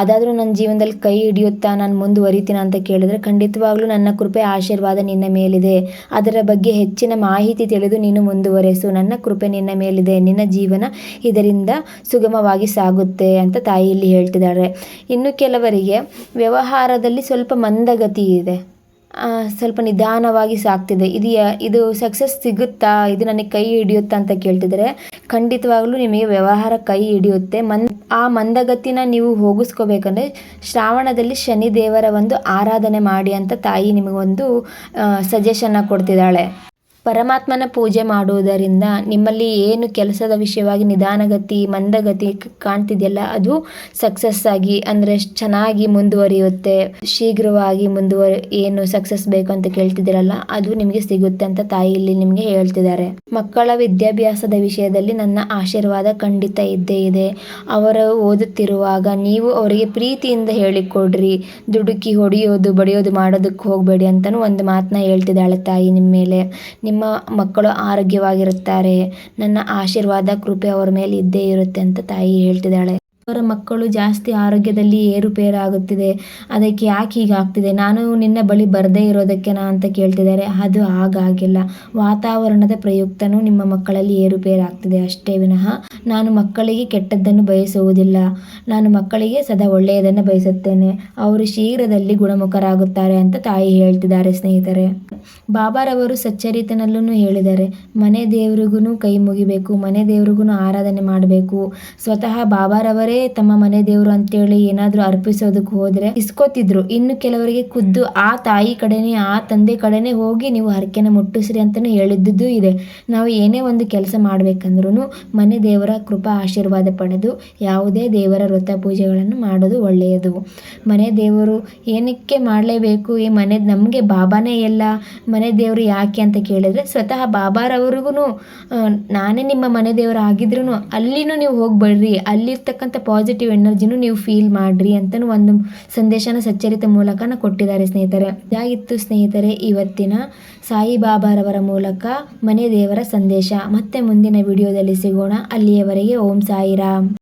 ಅದಾದರೂ ನನ್ನ ಜೀವನದಲ್ಲಿ ಕೈ ಹಿಡಿಯುತ್ತಾ ನಾನು ಮುಂದುವರಿತೀನ ಅಂತ ಕೇಳಿದರೆ ಖಂಡಿತವಾಗ್ಲೂ ನನ್ನ ಕೃಪೆ, ಆಶೀರ್ವಾದ ನಿನ್ನ ಮೇಲಿದೆ. ಅದರ ಬಗ್ಗೆ ಹೆಚ್ಚಿನ ಮಾಹಿತಿ ತಿಳಿದು ನೀನು ಮುಂದುವರೆಸು. ನನ್ನ ಕೃಪೆ ನಿನ್ನ ಮೇಲಿದೆ. ನಿನ್ನ ಜೀವನ ಇದರಿಂದ ಸುಗಮವಾಗಿ ಸಾಗುತ್ತೆ ಅಂತ ತಾಯಿಯಲ್ಲಿ ಹೇಳ್ತಿದ್ದಾರೆ. ಇನ್ನು ಕೆಲವರಿಗೆ ವ್ಯವಹಾರದಲ್ಲಿ ಸ್ವಲ್ಪ ಮಂದಗತಿ ಇದೆ. ಸ್ವಲ್ಪ ನಿಧಾನವಾಗಿ ಸಾಗ್ತಿದೆ ಇದು ಇದು ಸಕ್ಸಸ್ ಸಿಗುತ್ತಾ? ಇದು ನನಗೆ ಕೈ ಹಿಡಿಯುತ್ತಾ ಅಂತ ಕೇಳ್ತಿದ್ದಾರೆ. ಖಂಡಿತವಾಗ್ಲೂ ನಿಮಗೆ ವ್ಯವಹಾರ ಕೈ ಹಿಡಿಯುತ್ತೆ. ಮನ್, ಆ ಮಂದಗತಿನ ನೀವು ಹೋಗಿಸ್ಕೋಬೇಕಂದ್ರೆ ಶ್ರಾವಣದಲ್ಲಿ ಶನಿ ದೇವರ ಒಂದು ಆರಾಧನೆ ಮಾಡಿ ಅಂತ ತಾಯಿ ನಿಮಗೊಂದು ಸಜೆಷನ್ನ ಕೊಡ್ತಿದ್ದಾಳೆ. ಪರಮಾತ್ಮನ ಪೂಜೆ ಮಾಡುವುದರಿಂದ ನಿಮ್ಮಲ್ಲಿ ಏನು ಕೆಲಸದ ವಿಷಯವಾಗಿ ನಿಧಾನಗತಿ, ಮಂದಗತಿ ಕಾಣ್ತಿದೆಯಲ್ಲ, ಅದು ಸಕ್ಸಸ್ ಆಗಿ, ಅಂದರೆ ಚೆನ್ನಾಗಿ ಮುಂದುವರಿಯುತ್ತೆ. ಶೀಘ್ರವಾಗಿ ಮುಂದುವರಿ, ಏನು ಸಕ್ಸಸ್ ಬೇಕು ಅಂತ ಕೇಳ್ತಿದ್ದೀರಲ್ಲ, ಅದು ನಿಮಗೆ ಸಿಗುತ್ತೆ ಅಂತ ತಾಯಿ ಇಲ್ಲಿ ನಿಮಗೆ ಹೇಳ್ತಿದ್ದಾರೆ. ಮಕ್ಕಳ ವಿದ್ಯಾಭ್ಯಾಸದ ವಿಷಯದಲ್ಲಿ ನನ್ನ ಆಶೀರ್ವಾದ ಖಂಡಿತ ಇದ್ದೇ ಇದೆ. ಅವರು ಓದುತ್ತಿರುವಾಗ ನೀವು ಅವರಿಗೆ ಪ್ರೀತಿಯಿಂದ ಹೇಳಿಕೊಡ್ರಿ. ದುಡುಕಿ, ಹೊಡೆಯೋದು, ಬಡಿಯೋದು ಮಾಡೋದಕ್ಕೆ ಹೋಗಬೇಡಿ ಅಂತಲೂ ಒಂದು ಮಾತನ್ನ ಹೇಳ್ತಿದ್ದಾಳೆ ತಾಯಿ ನಿಮ್ಮ ಮೇಲೆ. ನಿಮ್ಮ ಮಕ್ಕಳು ಆರೋಗ್ಯವಾಗಿರುತ್ತಾರೆ. ನನ್ನ ಆಶೀರ್ವಾದ ಕೃಪೆ ಅವರ ಮೇಲೆ ಇದ್ದೇ ಇರುತ್ತೆ ಅಂತ ತಾಯಿ ಹೇಳ್ತಿದ್ದಾಳೆ. ಅವರ ಮಕ್ಕಳು ಜಾಸ್ತಿ ಆರೋಗ್ಯದಲ್ಲಿ ಏರುಪೇರಾಗುತ್ತಿದೆ. ಅದಕ್ಕೆ ಯಾಕೆ ಹೀಗಾಗ್ತಿದೆ? ನಾನು ನಿನ್ನ ಬಳಿ ಬರದೇ ಇರೋದಕ್ಕೆನಾ ಅಂತ ಕೇಳ್ತಿದ್ದಾರೆ. ಅದು ಹಾಗಾಗಿಲ್ಲ. ವಾತಾವರಣದ ಪ್ರಯುಕ್ತನೂ ನಿಮ್ಮ ಮಕ್ಕಳಲ್ಲಿ ಏರುಪೇರಾಗ್ತಿದೆ ಅಷ್ಟೇ ವಿನಃ ನಾನು ಮಕ್ಕಳಿಗೆ ಕೆಟ್ಟದ್ದನ್ನು ಬಯಸುವುದಿಲ್ಲ. ನಾನು ಮಕ್ಕಳಿಗೆ ಸದಾ ಒಳ್ಳೆಯದನ್ನು ಬಯಸುತ್ತೇನೆ. ಅವರು ಶೀಘ್ರದಲ್ಲಿ ಗುಣಮುಖರಾಗುತ್ತಾರೆ ಅಂತ ತಾಯಿ ಹೇಳ್ತಿದ್ದಾರೆ ಸ್ನೇಹಿತರೆ. ಬಾಬಾರವರು ಸಚ್ಚರಿತನಲ್ಲೂ ಹೇಳಿದ್ದಾರೆ. ಮನೆ ದೇವ್ರಿಗೂ ಕೈ ಮುಗಿಬೇಕು, ಮನೆ ದೇವ್ರಿಗೂ ಆರಾಧನೆ ಮಾಡಬೇಕು. ಸ್ವತಃ ಬಾಬಾರವರೇ ತಮ್ಮ ಮನೆ ದೇವರು ಅಂತೇಳಿ ಏನಾದರೂ ಅರ್ಪಿಸೋದಕ್ಕೆ ಹೋದರೆ ಇಸ್ಕೋತಿದ್ರು. ಇನ್ನು ಕೆಲವರಿಗೆ ಖುದ್ದು ಆ ತಾಯಿ ಕಡೆನೇ, ಆ ತಂದೆ ಕಡೆನೇ ಹೋಗಿ ನೀವು ಹರಕೆನ ಮುಟ್ಟಿಸ್ರಿ ಅಂತಲೂ ಹೇಳಿದ್ದುದು ಇದೆ. ನಾವು ಏನೇ ಒಂದು ಕೆಲಸ ಮಾಡಬೇಕಂದ್ರೂ ಮನೆ ದೇವರ ಕೃಪಾ ಆಶೀರ್ವಾದ ಪಡೆದು ಯಾವುದೇ ದೇವರ ವ್ರತ ಪೂಜೆಗಳನ್ನು ಮಾಡೋದು ಒಳ್ಳೆಯದು. ಮನೆ ದೇವರು ಏನಕ್ಕೆ ಮಾಡಲೇಬೇಕು? ಈ ಮನೆ ನಮಗೆ ಬಾಬಾನೇ ಎಲ್ಲ ಮನೆ ದೇವರು ಯಾಕೆ ಅಂತ ಕೇಳಿದ್ರೆ ಸ್ವತಃ ಬಾಬಾರವ್ರಿಗೂ ನಾನೇ ನಿಮ್ಮ ಮನೆ ದೇವರು ಆಗಿದ್ರೂ ಅಲ್ಲಿನೂ ನೀವು ಹೋಗಿ ಬರ್ರಿ ಅಲ್ಲಿರ್ತಕ್ಕಂಥ ಪಾಸಿಟಿವ್ ಎನರ್ಜಿನೂ ನೀವು ಫೀಲ್ ಮಾಡ್ರಿ ಅಂತಲೂ ಒಂದು ಸಂದೇಶನ ಸಚ್ಚರಿತ ಮೂಲಕನ ಕೊಟ್ಟಿದ್ದಾರೆ ಸ್ನೇಹಿತರೆ. ಇದಾಗಿತ್ತು ಸ್ನೇಹಿತರೆ, ಇವತ್ತಿನ ಸಾಯಿಬಾಬಾರವರ ಮೂಲಕ ಮನೆ ದೇವರ ಸಂದೇಶ. ಮತ್ತೆ ಮುಂದಿನ ವಿಡಿಯೋದಲ್ಲಿ ಸಿಗೋಣ. ಅಲ್ಲಿಯವರೆಗೆ ಓಂ ಸಾಯಿರಾಮ್.